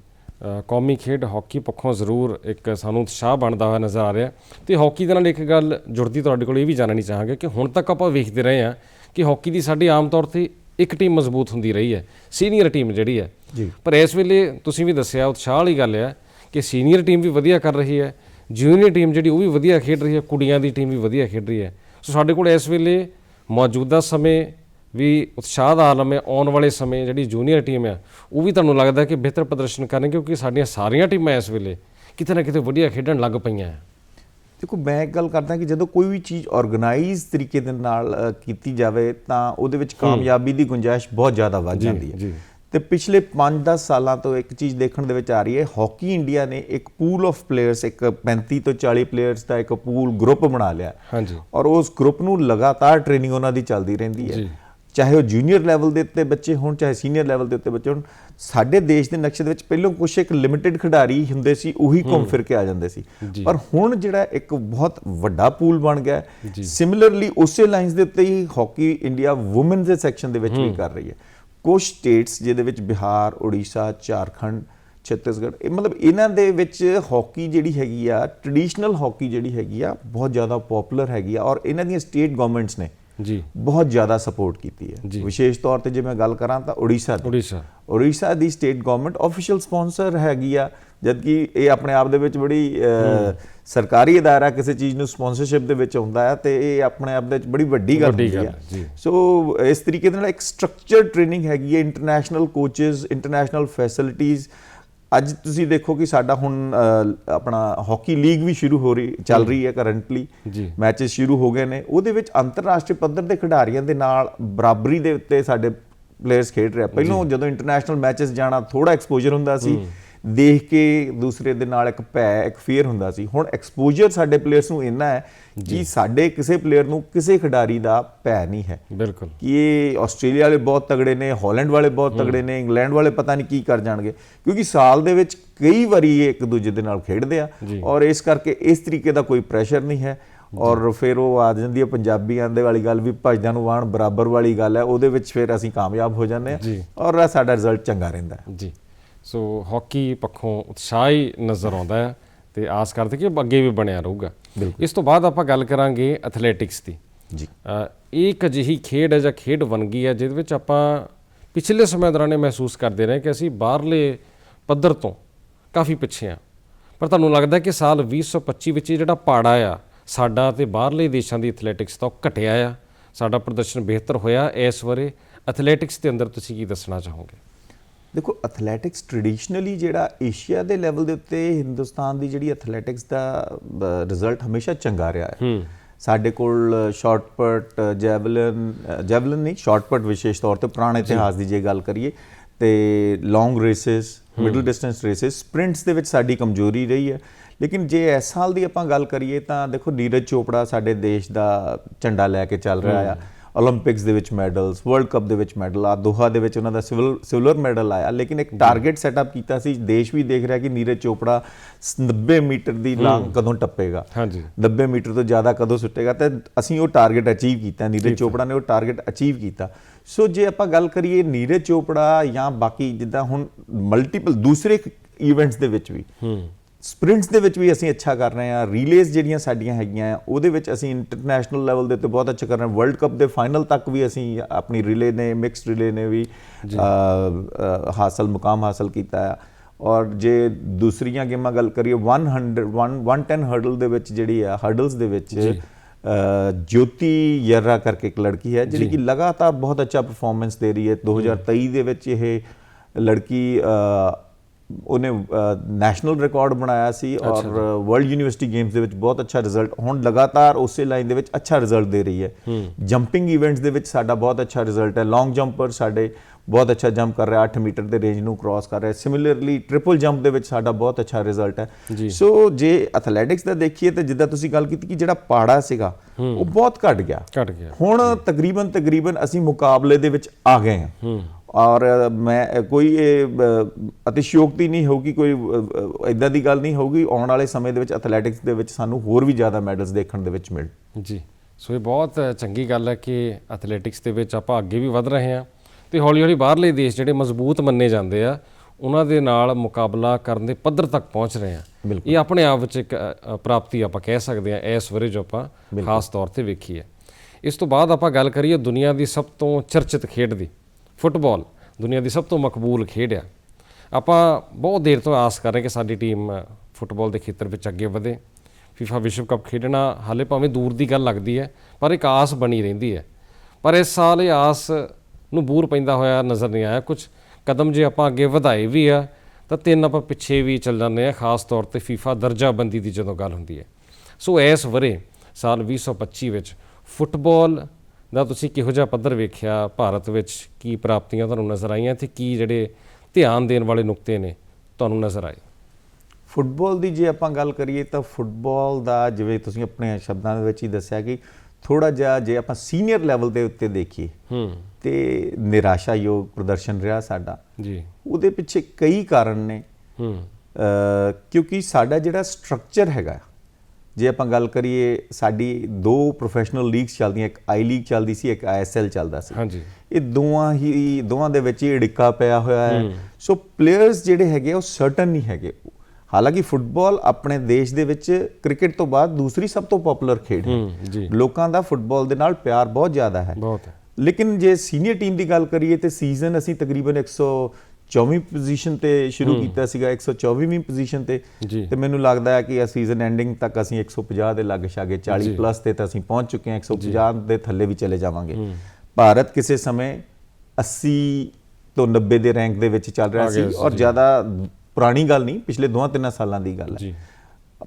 ਕੌਮੀ ਖੇਡ ਹਾਕੀ ਪੱਖੋਂ ਜ਼ਰੂਰ ਇੱਕ ਸਾਨੂੰ ਉਤਸ਼ਾਹ ਬਣਦਾ ਹੋਇਆ ਨਜ਼ਰ ਆ ਰਿਹਾ। ਤੇ ਹਾਕੀ ਦੇ ਨਾਲ ਇੱਕ ਗੱਲ ਜੁੜਦੀ ਤੁਹਾਡੇ ਕੋਲ ਇਹ ਵੀ ਜਾਣਨੀ ਚਾਹਾਂਗੇ ਕਿ ਹੁਣ ਤੱਕ ਆਪਾਂ ਵੇਖਦੇ ਰਹੇ ਹਾਂ ਕਿ ਹਾਕੀ ਦੀ ਸਾਡੀ ਆਮ ਤੌਰ ਤੇ ਇੱਕ ਟੀਮ ਮਜ਼ਬੂਤ ਹੁੰਦੀ ਰਹੀ ਹੈ ਸੀਨੀਅਰ ਟੀਮ ਜਿਹੜੀ ਹੈ। ਜੀ। ਪਰ ਇਸ ਵੇਲੇ ਤੁਸੀਂ ਵੀ ਦੱਸਿਆ ਉਤਸ਼ਾਹ ਵਾਲੀ ਗੱਲ ਹੈ ਕਿ ਸੀਨੀਅਰ ਟੀਮ ਵੀ ਵਧੀਆ ਕਰ ਰਹੀ ਹੈ ਜੂਨੀਅਰ ਟੀਮ ਜਿਹੜੀ ਉਹ ਵੀ ਵਧੀਆ ਖੇਡ ਰਹੀ ਹੈ ਕੁੜੀਆਂ ਦੀ ਟੀਮ ਵੀ ਵਧੀਆ ਖੇਡ ਰਹੀ ਹੈ। ਸੋ ਸਾਡੇ ਕੋਲ ਇਸ ਵੇਲੇ ਮੌਜੂਦਾ ਸਮੇਂ ਵੀ ਉਤਸ਼ਾਹ ਦਾ ਆਲਮ ਹੈ ਆਉਣ ਵਾਲੇ ਸਮੇਂ ਜਿਹੜੀ ਜੂਨੀਅਰ ਟੀਮ ਹੈ ਉਹ ਵੀ ਤੁਹਾਨੂੰ ਲੱਗਦਾ ਕਿ ਬਿਹਤਰ ਪ੍ਰਦਰਸ਼ਨ ਕਰਨ ਕਿਉਂਕਿ ਸਾਡੀਆਂ ਸਾਰੀਆਂ ਟੀਮਾਂ ਇਸ ਵੇਲੇ ਕਿਤੇ ਨਾ ਕਿਤੇ ਵਧੀਆ ਖੇਡਣ ਲੱਗ ਪਈਆਂ ਹੈ। ਦੇਖੋ ਮੈਂ ਇੱਕ ਗੱਲ ਕਰਦਾ ਕਿ ਜਦੋਂ ਕੋਈ ਵੀ ਚੀਜ਼ ਆਰਗੇਨਾਈਜ਼ ਤਰੀਕੇ ਦੇ ਨਾਲ ਕੀਤੀ ਜਾਵੇ ਤਾਂ ਉਹਦੇ ਵਿੱਚ ਕਾਮਯਾਬੀ ਦੀ ਗੁੰਜਾਇਸ਼ ਬਹੁਤ ਜ਼ਿਆਦਾ ਵੱਧ ਜਾਂਦੀ ਹੈ। ਤੇ ਪਿਛਲੇ 5-10 ਸਾਲਾਂ ਤੋਂ ਇੱਕ ਚੀਜ਼ ਦੇਖਣ ਦੇ ਵਿੱਚ ਆ ਰਹੀ ਹੈ ਹਾਕੀ ਇੰਡੀਆ ਨੇ ਇੱਕ ਪੂਲ ਆਫ ਪਲੇਅਰਸ ਇੱਕ 35 ਤੋਂ 40 ਪਲੇਅਰਸ ਦਾ ਇੱਕ ਪੂਲ ਗਰੁੱਪ ਬਣਾ ਲਿਆ। ਹਾਂਜੀ। ਔਰ ਉਸ ਗਰੁੱਪ ਨੂੰ ਲਗਾਤਾਰ ਟ੍ਰੇਨਿੰਗ ਉਹਨਾਂ ਦੀ ਚੱਲਦੀ ਰਹਿੰਦੀ ਹੈ। ਚਾਹੇ ਉਹ ਜੂਨੀਅਰ ਲੈਵਲ ਦੇ ਉੱਤੇ ਬੱਚੇ ਹੋਣ ਚਾਹੇ ਸੀਨੀਅਰ ਲੈਵਲ ਦੇ ਉੱਤੇ ਬੱਚੇ ਹੋਣ ਸਾਡੇ ਦੇਸ਼ ਦੇ ਨਕਸ਼ੇ ਦੇ ਵਿੱਚ ਪਹਿਲਾਂ ਕੁਝ ਇੱਕ ਲਿਮਿਟਿਡ ਖਿਡਾਰੀ ਹੁੰਦੇ ਸੀ ਉਹੀ ਘੁੰਮ ਫਿਰ ਕੇ ਆ ਜਾਂਦੇ ਸੀ। ਪਰ ਹੁਣ ਜਿਹੜਾ ਇੱਕ ਬਹੁਤ ਵੱਡਾ ਪੂਲ ਬਣ ਗਿਆ ਸਿਮਿਲਰਲੀ ਉਸੇ ਲਾਈਨਸ ਦੇ ਉੱਤੇ ਹੀ ਹਾਕੀ ਇੰਡੀਆ ਔਮਨਸ ਦੇ ਸੈਕਸ਼ਨ ਦੇ ਵਿੱਚ ਵੀ ਕਰ ਰਹੀ ਹੈ। ਕੁਝ ਸਟੇਟਸ ਜਿਹਦੇ ਵਿੱਚ ਬਿਹਾਰ ਓਡੀਸ਼ਾ ਝਾਰਖੰਡ ਛੱਤੀਸਗੜ੍ਹ ਇਹ ਮਤਲਬ ਇਹਨਾਂ ਦੇ ਵਿੱਚ ਹਾਕੀ ਜਿਹੜੀ ਹੈਗੀ ਆ ਟ੍ਰੈਡੀਸ਼ਨਲ ਹਾਕੀ ਜਿਹੜੀ ਹੈਗੀ ਆ ਬਹੁਤ ਜ਼ਿਆਦਾ ਪਪੂਲਰ ਹੈਗੀ ਆ ਔਰ ਇਹਨਾਂ ਦੀਆਂ ਸਟੇਟ ਗਵਰਨਮੈਂਟਸ ਨੇ ਜੀ। ਬਹੁਤ ਜ਼ਿਆਦਾ ਸਪੋਰਟ ਕੀਤੀ ਹੈ। ਵਿਸ਼ੇਸ਼ ਤੌਰ ਤੇ ਜੇ ਮੈਂ ਗੱਲ ਕਰਾਂ ਤਾਂ ਓਡੀਸ਼ਾ ਦੀ। ਉੜੀਸਾ। ਓਡੀਸ਼ਾ ਦੀ ਸਟੇਟ ਗਵਰਨਮੈਂਟ ਆਫੀਸ਼ੀਅਲ ਸਪਾਂਸਰ ਹੈਗੀ ਆ ਜਦ ਕਿ ਇਹ ਆਪਣੇ ਆਪ ਦੇ ਵਿੱਚ ਬੜੀ ਸਰਕਾਰੀ ਅਦਾਰਾ ਕਿਸੇ ਚੀਜ਼ ਨੂੰ ਸਪਾਂਸਰਸ਼ਿਪ ਦੇ ਵਿੱਚ ਆਉਂਦਾ ਹੈ ਤੇ ਇਹ ਆਪਣੇ ਆਪ ਦੇ ਵਿੱਚ ਬੜੀ ਵੱਡੀ ਗੱਲ ਹੁੰਦੀ ਜੀ। ਸੋ ਇਸ ਤਰੀਕੇ ਦੇ ਨਾਲ ਇੱਕ ਸਟਰਕਚਰਡ ਟ੍ਰੇਨਿੰਗ ਹੈਗੀ ਹੈ ਇੰਟਰਨੈਸ਼ਨਲ ਕੋਚਸ ਇੰਟਰਨੈਸ਼ਨਲ ਫੈਸਿਲਿਟੀਆਂ ਅੱਜ ਤੁਸੀਂ ਦੇਖੋ ਕਿ ਸਾਡਾ ਹੁਣ ਆਪਣਾ ਹਾਕੀ ਲੀਗ ਵੀ ਸ਼ੁਰੂ ਹੋ ਰਹੀ ਚੱਲ ਰਹੀ ਹੈ ਕਰੰਟਲੀ। ਮੈਚਸ ਸ਼ੁਰੂ ਹੋ ਗਏ ਨੇ। ਉਹਦੇ ਵਿੱਚ ਅੰਤਰਰਾਸ਼ਟਰੀ ਪੱਧਰ ਦੇ ਖਿਡਾਰੀਆਂ ਦੇ ਨਾਲ ਬਰਾਬਰੀ ਦੇ ਉੱਤੇ ਸਾਡੇ ਪਲੇਅਰਸ ਖੇਡ ਰਿਹਾ ਪਹਿਲਾਂ ਜਦੋਂ ਇੰਟਰਨੈਸ਼ਨਲ ਮੈਚਸ ਜਾਣਾ ਥੋੜਾ ਐਕਸਪੋਜ਼ਰ ਹੁੰਦਾ ਸੀ। ਦੇਖ ਕੇ ਦੂਸਰੇ ਦੇ ਨਾਲ ਇੱਕ ਭੈ ਇੱਕ ਫੀਅਰ ਹੁੰਦਾ ਸੀ। ਹੁਣ ਐਕਸਪੋਜ਼ਰ ਸਾਡੇ ਪਲੇਅਰਸ ਨੂੰ ਇੰਨਾ ਹੈ ਕਿ ਸਾਡੇ ਕਿਸੇ ਪਲੇਅਰ ਨੂੰ ਕਿਸੇ ਖਿਡਾਰੀ ਦਾ ਭੈ ਨਹੀਂ ਹੈ। ਬਿਲਕੁਲ। ਕਿ ਇਹ ਆਸਟ੍ਰੇਲੀਆ ਵਾਲੇ ਬਹੁਤ ਤਗੜੇ ਨੇ ਹਾਲੈਂਡ ਵਾਲੇ ਬਹੁਤ ਤਗੜੇ ਨੇ ਇੰਗਲੈਂਡ ਵਾਲੇ ਪਤਾ ਨਹੀਂ ਕੀ ਕਰ ਜਾਣਗੇ। ਕਿਉਂਕਿ ਸਾਲ ਦੇ ਵਿੱਚ ਕਈ ਵਾਰੀ ਇਹ ਇੱਕ ਦੂਜੇ ਦੇ ਨਾਲ ਖੇਡਦੇ ਆ ਔਰ ਇਸ ਕਰਕੇ ਇਸ ਤਰੀਕੇ ਦਾ ਕੋਈ ਪ੍ਰੈਸ਼ਰ ਨਹੀਂ ਹੈ। ਔਰ ਫਿਰ ਉਹ ਆ ਜਾਂਦੀ ਹੈ ਪੰਜਾਬੀਆਂ ਦੇ ਵਾਲੀ ਗੱਲ ਵੀ ਭਜਦਾਂ ਨੂੰ ਵਾਣ ਬਰਾਬਰ ਵਾਲੀ ਗੱਲ ਹੈ ਉਹਦੇ ਵਿੱਚ ਫਿਰ ਅਸੀਂ ਕਾਮਯਾਬ ਹੋ ਜਾਂਦੇ। ਆ ਔਰ ਸਾਡਾ ਰਿਜ਼ਲਟ ਚੰਗਾ ਰਹਿੰਦਾ ਹੈ। ਜੀ। ਸੋ ਹਾਕੀ ਪੱਖੋਂ ਉਤਸ਼ਾਹ ਨਜ਼ਰ ਆਉਂਦਾ ਹੈ ਤੇ ਆਸ ਕਰਦੇ ਕਿ ਅੱਗੇ ਵੀ ਬਣਿਆ ਰਹੂਗਾ। ਇਸ ਤੋਂ ਬਾਅਦ ਆਪਾਂ ਗੱਲ ਕਰਾਂਗੇ ਐਥਲੈਟਿਕਸ ਦੀ। ਜੀ। ਇਹ ਇੱਕ ਅਜਿਹੀ ਖੇਡ ਹੈ ਜਾਂ ਖੇਡ ਬਣ ਗਈ ਹੈ ਜਿਹਦੇ ਵਿੱਚ ਆਪਾਂ ਪਿਛਲੇ ਸਮੇਂ ਦੌਰਾਨ ਇਹ ਮਹਿਸੂਸ ਕਰਦੇ ਰਹੇ ਕਿ ਅਸੀਂ ਬਾਹਰਲੇ ਪੱਧਰ ਤੋਂ ਕਾਫੀ ਪਿੱਛੇ ਆ ਪਰ ਤੁਹਾਨੂੰ ਲੱਗਦਾ ਕਿ ਸਾਲ 2025 ਵਿੱਚ ਜਿਹੜਾ ਪਾੜਾ ਆ ਸਾਡਾ ਤੇ ਬਾਹਰਲੇ ਦੇਸ਼ਾਂ ਦੀ ਐਥਲੈਟਿਕਸ ਉਹ ਘਟਿਆ ਆ ਸਾਡਾ ਪ੍ਰਦਰਸ਼ਨ ਬਿਹਤਰ ਹੋਇਆ। ਇਸ ਬਾਰੇ ਐਥਲੈਟਿਕਸ ਦੇ ਅੰਦਰ ਤੁਸੀਂ ਕੀ ਦੱਸਣਾ ਚਾਹੋਗੇ? ਦੇਖੋ ਐਥਲੈਟਿਕਸ ਟ੍ਰੈਡੀਸ਼ਨਲੀ ਜਿਹੜਾ ਏਸ਼ੀਆ ਦੇ ਲੈਵਲ ਦੇ ਉੱਤੇ ਹਿੰਦੁਸਤਾਨ ਦੀ ਜਿਹੜੀ ਐਥਲੈਟਿਕਸ ਦਾ ਰਿਜ਼ਲਟ ਹਮੇਸ਼ਾ ਚੰਗਾ ਰਿਹਾ ਹੈ। ਸਾਡੇ ਕੋਲ ਸ਼ਾਰਟ ਪਟ ਜੈਵਲਿਨ ਜੈਵਲਿਨ ਨਹੀਂ ਸ਼ਾਰਟ ਪਟ ਵਿਸ਼ੇਸ਼ ਤੌਰ ਤੇ ਪੁਰਾਣੇ ਇਤਿਹਾਸ ਦੀ ਜੇ ਗੱਲ ਕਰੀਏ ਤੇ ਲੌਂਗ ਰੇਸਸ ਮਿਡਲ ਡਿਸਟੈਂਸ ਰੇਸਸ ਸਪ੍ਰਿੰਟਸ ਦੇ ਵਿੱਚ ਸਾਡੀ ਕਮਜ਼ੋਰੀ ਰਹੀ ਹੈ। ਲੇਕਿਨ ਜੇ ਇਸ ਸਾਲ ਦੀ ਆਪਾਂ ਗੱਲ ਕਰੀਏ ਤਾਂ ਦੇਖੋ ਨੀਰਜ ਚੋਪੜਾ ਸਾਡੇ ਦੇਸ਼ ਦਾ ਝੰਡਾ ਲੈ ਕੇ ਚੱਲ ਰਿਹਾ ਆ। ਓਲੰਪਿਕਸ ਦੇ ਵਿੱਚ ਮੈਡਲਸ ਵਰਲਡ ਕੱਪ ਦੇ ਵਿੱਚ ਮੈਡਲ ਆ ਦੋਹਾ ਦੇ ਵਿੱਚ ਉਹਨਾਂ ਦਾ ਸਿਲਵਰ ਸਿਲਵਰ ਮੈਡਲ ਆਇਆ। ਲੇਕਿਨ ਇੱਕ ਟਾਰਗੇਟ ਸੈਟਅਪ ਕੀਤਾ ਸੀ ਦੇਸ਼ ਵੀ ਦੇਖ ਰਿਹਾ ਕਿ ਨੀਰਜ ਚੋਪੜਾ 90 ਮੀਟਰ ਦੀ ਲਾਂਗ ਕਦੋਂ ਟੱਪੇਗਾ। ਹਾਂਜੀ। 90 ਮੀਟਰ ਤੋਂ ਜ਼ਿਆਦਾ ਕਦੋਂ ਸੁੱਟੇਗਾ ਤੇ ਅਸੀਂ ਉਹ ਟਾਰਗੇਟ ਅਚੀਵ ਕੀਤਾ ਨੀਰਜ ਚੋਪੜਾ ਨੇ ਉਹ ਟਾਰਗੇਟ ਅਚੀਵ ਕੀਤਾ। ਸੋ ਜੇ ਆਪਾਂ ਗੱਲ ਕਰੀਏ ਨੀਰਜ ਚੋਪੜਾ ਜਾਂ ਬਾਕੀ ਜਿੱਦਾਂ ਹੁਣ ਮਲਟੀਪਲ ਦੂਸਰੇ ਇਵੈਂਟਸ ਦੇ ਵਿੱਚ ਵੀ ਸਪ੍ਰਿੰਟਸ ਦੇ ਵਿੱਚ ਵੀ ਅਸੀਂ ਅੱਛਾ ਕਰ ਰਹੇ ਹਾਂ ਰੀਲੇਜ਼ ਜਿਹੜੀਆਂ ਸਾਡੀਆਂ ਹੈਗੀਆਂ ਆ ਉਹਦੇ ਵਿੱਚ ਅਸੀਂ ਇੰਟਰਨੈਸ਼ਨਲ ਲੈਵਲ ਦੇ ਉੱਤੇ ਬਹੁਤ ਅੱਛਾ ਕਰ ਰਹੇ ਹਾਂ। ਵਰਲਡ ਕੱਪ ਦੇ ਫਾਈਨਲ ਤੱਕ ਵੀ ਅਸੀਂ ਆਪਣੀ ਰਿਲੇ ਨੇ ਮਿਕਸਡ ਰਿਲੇ ਨੇ ਵੀ ਹਾਸਲ ਮੁਕਾਮ ਹਾਸਲ ਕੀਤਾ ਆ। ਔਰ ਜੇ ਦੂਸਰੀਆਂ ਗੇਮਾਂ ਗੱਲ ਕਰੀਏ 100 110 ਹਰਡਲ ਦੇ ਵਿੱਚ ਜਿਹੜੀ ਆ ਹਰਡਲਸ ਦੇ ਵਿੱਚ ਜੋਤੀ ਯਰਰਾ ਕਰਕੇ ਇੱਕ ਲੜਕੀ ਹੈ ਜਿਹੜੀ ਕਿ ਲਗਾਤਾਰ ਬਹੁਤ ਅੱਛਾ ਪਰਫਾਰਮੈਂਸ ਦੇ ਰਹੀ ਹੈ। 2023 ਦੇ ਵਿੱਚ ਇਹ ਲੜਕੀ ਉਹਨੇ ਨੈਸ਼ਨਲ ਰਿਕਾਰਡ ਬਣਾਇਆ ਸੀ ਔਰ ਵਰਲਡ ਯੂਨੀਵਰਸਿਟੀ ਗੇਮਸ ਦੇ ਵਿੱਚ ਬਹੁਤ ਅੱਛਾ ਰਿਜ਼ਲਟ ਹੁਣ ਲਗਾਤਾਰ ਉਸੇ ਲਾਈਨ ਦੇ ਵਿੱਚ ਅੱਛਾ ਰਿਜ਼ਲਟ ਦੇ ਰਹੀ ਹੈ। ਜੰਪਿੰਗ ਇਵੈਂਟਸ ਦੇ ਵਿੱਚ ਸਾਡਾ ਬਹੁਤ ਅੱਛਾ ਰਿਜ਼ਲਟ ਹੈ। ਲੌਂਗ ਜੰਪਰ ਸਾਡੇ ਬਹੁਤ ਅੱਛਾ ਜੰਪ ਕਰ ਰਿਹਾ 8 ਮੀਟਰ ਦੇ ਰੇਂਜ ਨੂੰ ਕ੍ਰਾਸ ਕਰ ਰਿਹਾ। ਸਿਮਿਲਰਲੀ ਟ੍ਰਿਪਲ ਜੰਪ ਦੇ ਵਿੱਚ ਸਾਡਾ ਬਹੁਤ ਅੱਛਾ ਰਿਜ਼ਲਟ ਹੈ। ਸੋ ਜੇ ਐਥਲੈਟਿਕਸ ਦਾ ਦੇਖੀਏ ਤਾਂ ਜਿੱਦਾਂ ਤੁਸੀਂ ਗੱਲ ਕੀਤੀ ਕਿ ਜਿਹੜਾ ਪਾੜਾ ਸੀਗਾ ਉਹ ਬਹੁਤ ਘਟ ਗਿਆ। ਘਟ ਗਿਆ। ਹੁਣ ਤਕਰੀਬਨ ਤਕਰੀਬਨ ਅਸੀਂ ਮੁਕਾਬਲੇ ਦੇ ਵਿੱਚ ਆ ਗਏ ਹਾਂ। ਔਰ ਮੈਂ ਕੋਈ ਇਹ ਅਤਿਸ਼ਯੋਕਤੀ ਨਹੀਂ ਹੋਊਗੀ ਕੋਈ ਇਦਾਂ ਦੀ ਗੱਲ ਨਹੀਂ ਹੋਊਗੀ। ਆਉਣ ਵਾਲੇ ਸਮੇਂ ਦੇ ਵਿੱਚ ਐਥਲੈਟਿਕਸ ਦੇ ਵਿੱਚ ਸਾਨੂੰ ਹੋਰ ਵੀ ਜ਼ਿਆਦਾ ਮੈਡਲਸ ਦੇਖਣ ਦੇ ਵਿੱਚ ਮਿਲ। ਜੀ। ਸੋ ਇਹ ਬਹੁਤ ਚੰਗੀ ਗੱਲ ਹੈ ਕਿ ਐਥਲੈਟਿਕਸ ਦੇ ਵਿੱਚ ਆਪਾਂ ਅੱਗੇ ਵੀ ਵਧ ਰਹੇ ਹਾਂ। ਤੇ ਹੌਲੀ ਹੌਲੀ ਬਾਹਰਲੇ ਦੇਸ਼ ਜਿਹੜੇ ਮਜ਼ਬੂਤ ਮੰਨੇ ਜਾਂਦੇ ਆ ਉਹਨਾਂ ਦੇ ਨਾਲ ਮੁਕਾਬਲਾ ਕਰਨ ਦੇ ਪੱਧਰ ਤੱਕ ਪਹੁੰਚ ਰਹੇ ਆ। ਇਹ ਆਪਣੇ ਆਪ ਵਿੱਚ ਇੱਕ ਪ੍ਰਾਪਤੀ ਆਪਾਂ ਕਹਿ ਸਕਦੇ ਆ ਇਸ ਵਰੇ ਜੋ ਆਪਾਂ ਖਾਸ ਤੌਰ ਤੇ ਵੇਖੀ ਹੈ। ਇਸ ਤੋਂ ਬਾਅਦ ਆਪਾਂ ਗੱਲ ਕਰੀਏ ਦੁਨੀਆ ਦੀ ਸਭ ਤੋਂ ਚਰਚਿਤ ਖੇਡ ਦੀ ਫੁੱਟਬਾਲ। ਦੁਨੀਆ ਦੀ ਸਭ ਤੋਂ ਮਕਬੂਲ ਖੇਡ ਆ। ਆਪਾਂ ਬਹੁਤ ਦੇਰ ਤੋਂ ਆਸ ਕਰ ਰਹੇ ਕਿ ਸਾਡੀ ਟੀਮ ਫੁੱਟਬਾਲ ਦੇ ਖੇਤਰ ਵਿੱਚ ਅੱਗੇ ਵਧੇ। ਫੀਫਾ ਵਿਸ਼ਵ ਕੱਪ ਖੇਡਣਾ ਹਾਲੇ ਭਾਵੇਂ ਦੂਰ ਦੀ ਗੱਲ ਲੱਗਦੀ ਹੈ ਪਰ ਇੱਕ ਆਸ ਬਣੀ ਰਹਿੰਦੀ ਹੈ। ਪਰ ਇਸ ਸਾਲ ਇਹ ਆਸ ਨੂੰ ਬੂਰ ਪੈਂਦਾ ਹੋਇਆ ਨਜ਼ਰ ਨਹੀਂ ਆਇਆ। ਕੁਝ ਕਦਮ ਜੇ ਆਪਾਂ ਅੱਗੇ ਵਧਾਏ ਵੀ ਆ, ਤਾਂ ਤਿੰਨ ਆਪਾਂ ਪਿੱਛੇ ਵੀ ਚੱਲ ਜਾਂਦੇ ਆ। ਖਾਸ ਤੌਰ ਤੇ ਫੀਫਾ ਦਰਜਾਬੰਦੀ ਦੀ ਜਦੋਂ ਗੱਲ ਹੁੰਦੀ ਹੈ। ਸੋ ਇਸ ਵਰੇ ਸਾਲ 2025 ਵਿੱਚ ਫੁੱਟਬਾਲ ਦਾ ਤੁਸੀਂ ਕਿਹੋ ਜਿਹਾ ਪੱਧਰ ਵੇਖਿਆ? ਭਾਰਤ ਵਿੱਚ ਕੀ ਪ੍ਰਾਪਤੀਆਂ ਤੁਹਾਨੂੰ ਨਜ਼ਰ ਆਈਆਂ? ਤੇ ਕੀ ਜਿਹੜੇ ਧਿਆਨ ਦੇਣ ਵਾਲੇ ਨੁਕਤੇ ਨੇ ਤੁਹਾਨੂੰ ਨਜ਼ਰ ਆਏ? ਫੁੱਟਬਾਲ ਦੀ ਜੇ ਆਪਾਂ ਗੱਲ ਕਰੀਏ ਤਾਂ ਫੁੱਟਬਾਲ ਦਾ ਜਿਵੇਂ ਤੁਸੀਂ ਆਪਣੇ ਸ਼ਬਦਾਂ ਦੇ ਵਿੱਚ ਹੀ ਦੱਸਿਆ ਕਿ ਥੋੜਾ ਜਿਹਾ ਜੇ ਆਪਾਂ ਸੀਨੀਅਰ ਲੈਵਲ ਦੇ ਉੱਤੇ ਦੇਖੀਏ ਹੂੰ। ਤੇ ਨਿਰਾਸ਼ਾਯੋਗ ਪ੍ਰਦਰਸ਼ਨ ਰਿਹਾ ਸਾਡਾ। ਜੀ। ਉਹਦੇ ਪਿੱਛੇ ਕਈ ਕਾਰਨ ਨੇ। ਹੂੰ। ਕਿਉਂਕਿ ਸਾਡਾ ਜਿਹੜਾ ਸਟਰਕਚਰ ਹੈਗਾ ਜੇ ਆਪਾਂ ਗੱਲ ਕਰੀਏ ਸਾਡੀ ਦੋ ਪ੍ਰੋਫੈਸ਼ਨਲ ਲੀਗਸ ਚੱਲਦੀਆਂ ਇੱਕ ਆਈ ਲੀਗ ਚੱਲਦੀ ਸੀ ਇੱਕ ਆਈਐਸਐਲ ਚੱਲਦਾ ਸੀ। ਹਾਂਜੀ। ਇਹ ਦੋਵਾਂ ਹੀ ਦੋਵਾਂ ਦੇ ਵਿੱਚ ਹੀ ਅੜਿੱਕਾ ਪਿਆ ਹੋਇਆ ਹੈ। ਸੋ ਪਲੇਅਰਸ ਜਿਹੜੇ ਹੈਗੇ ਉਹ ਸਰਟਨ ਨਹੀਂ ਹੈਗੇ। ਹਾਲਾਂਕਿ ਫੁੱਟਬਾਲ ਆਪਣੇ ਦੇਸ਼ ਦੇ ਵਿੱਚ ਕ੍ਰਿਕਟ ਤੋਂ ਬਾਅਦ ਦੂਸਰੀ ਸਭ ਤੋਂ ਪਪੂਲਰ ਖੇਡ ਹੈ। ਲੋਕਾਂ ਦਾ ਫੁੱਟਬਾਲ ਦੇ ਨਾਲ ਪਿਆਰ ਬਹੁਤ ਜ਼ਿਆਦਾ ਹੈ। ਬਹੁਤ ਲੇਕਿਨ ਜੇ ਸੀਨੀਅਰ ਟੀਮ ਦੀ ਗੱਲ ਕਰੀਏ ਤੇ ਸੀਜ਼ਨ ਅਸੀਂ ਤਕਰੀਬਨ 24ਵੀਂ ਪੋਜੀਸ਼ਨ ਤੇ ਸ਼ੁਰੂ ਕੀਤਾ ਸੀਗਾ 124ਵੀਂ ਪੋਜੀਸ਼ਨ ਤੇ। ਤੇ ਮੈਨੂੰ ਲੱਗਦਾ ਹੈ ਕਿ ਇਹ ਸੀਜ਼ਨ ਐਂਡਿੰਗ ਤੱਕ ਅਸੀਂ 150 ਦੇ ਲੱਗ ਛਾਗੇ 40 ਪਲੱਸ ਤੇ ਤਾਂ ਅਸੀਂ ਪਹੁੰਚ ਚੁੱਕੇ ਹਾਂ 150 ਦੇ ਥੱਲੇ ਵੀ ਚਲੇ ਜਾਵਾਂਗੇ। ਭਾਰਤ ਕਿਸੇ ਸਮੇਂ 80 ਤੋਂ 90 ਦੇ ਰੈਂਕ ਦੇ ਵਿੱਚ ਚੱਲ ਰਿਹਾ ਸੀ, ਔਰ ਜ਼ਿਆਦਾ ਪੁਰਾਣੀ ਗੱਲ ਨਹੀਂ ਪਿਛਲੇ 2-3 ਸਾਲਾਂ ਦੀ ਗੱਲ ਹੈ। ਜੀ।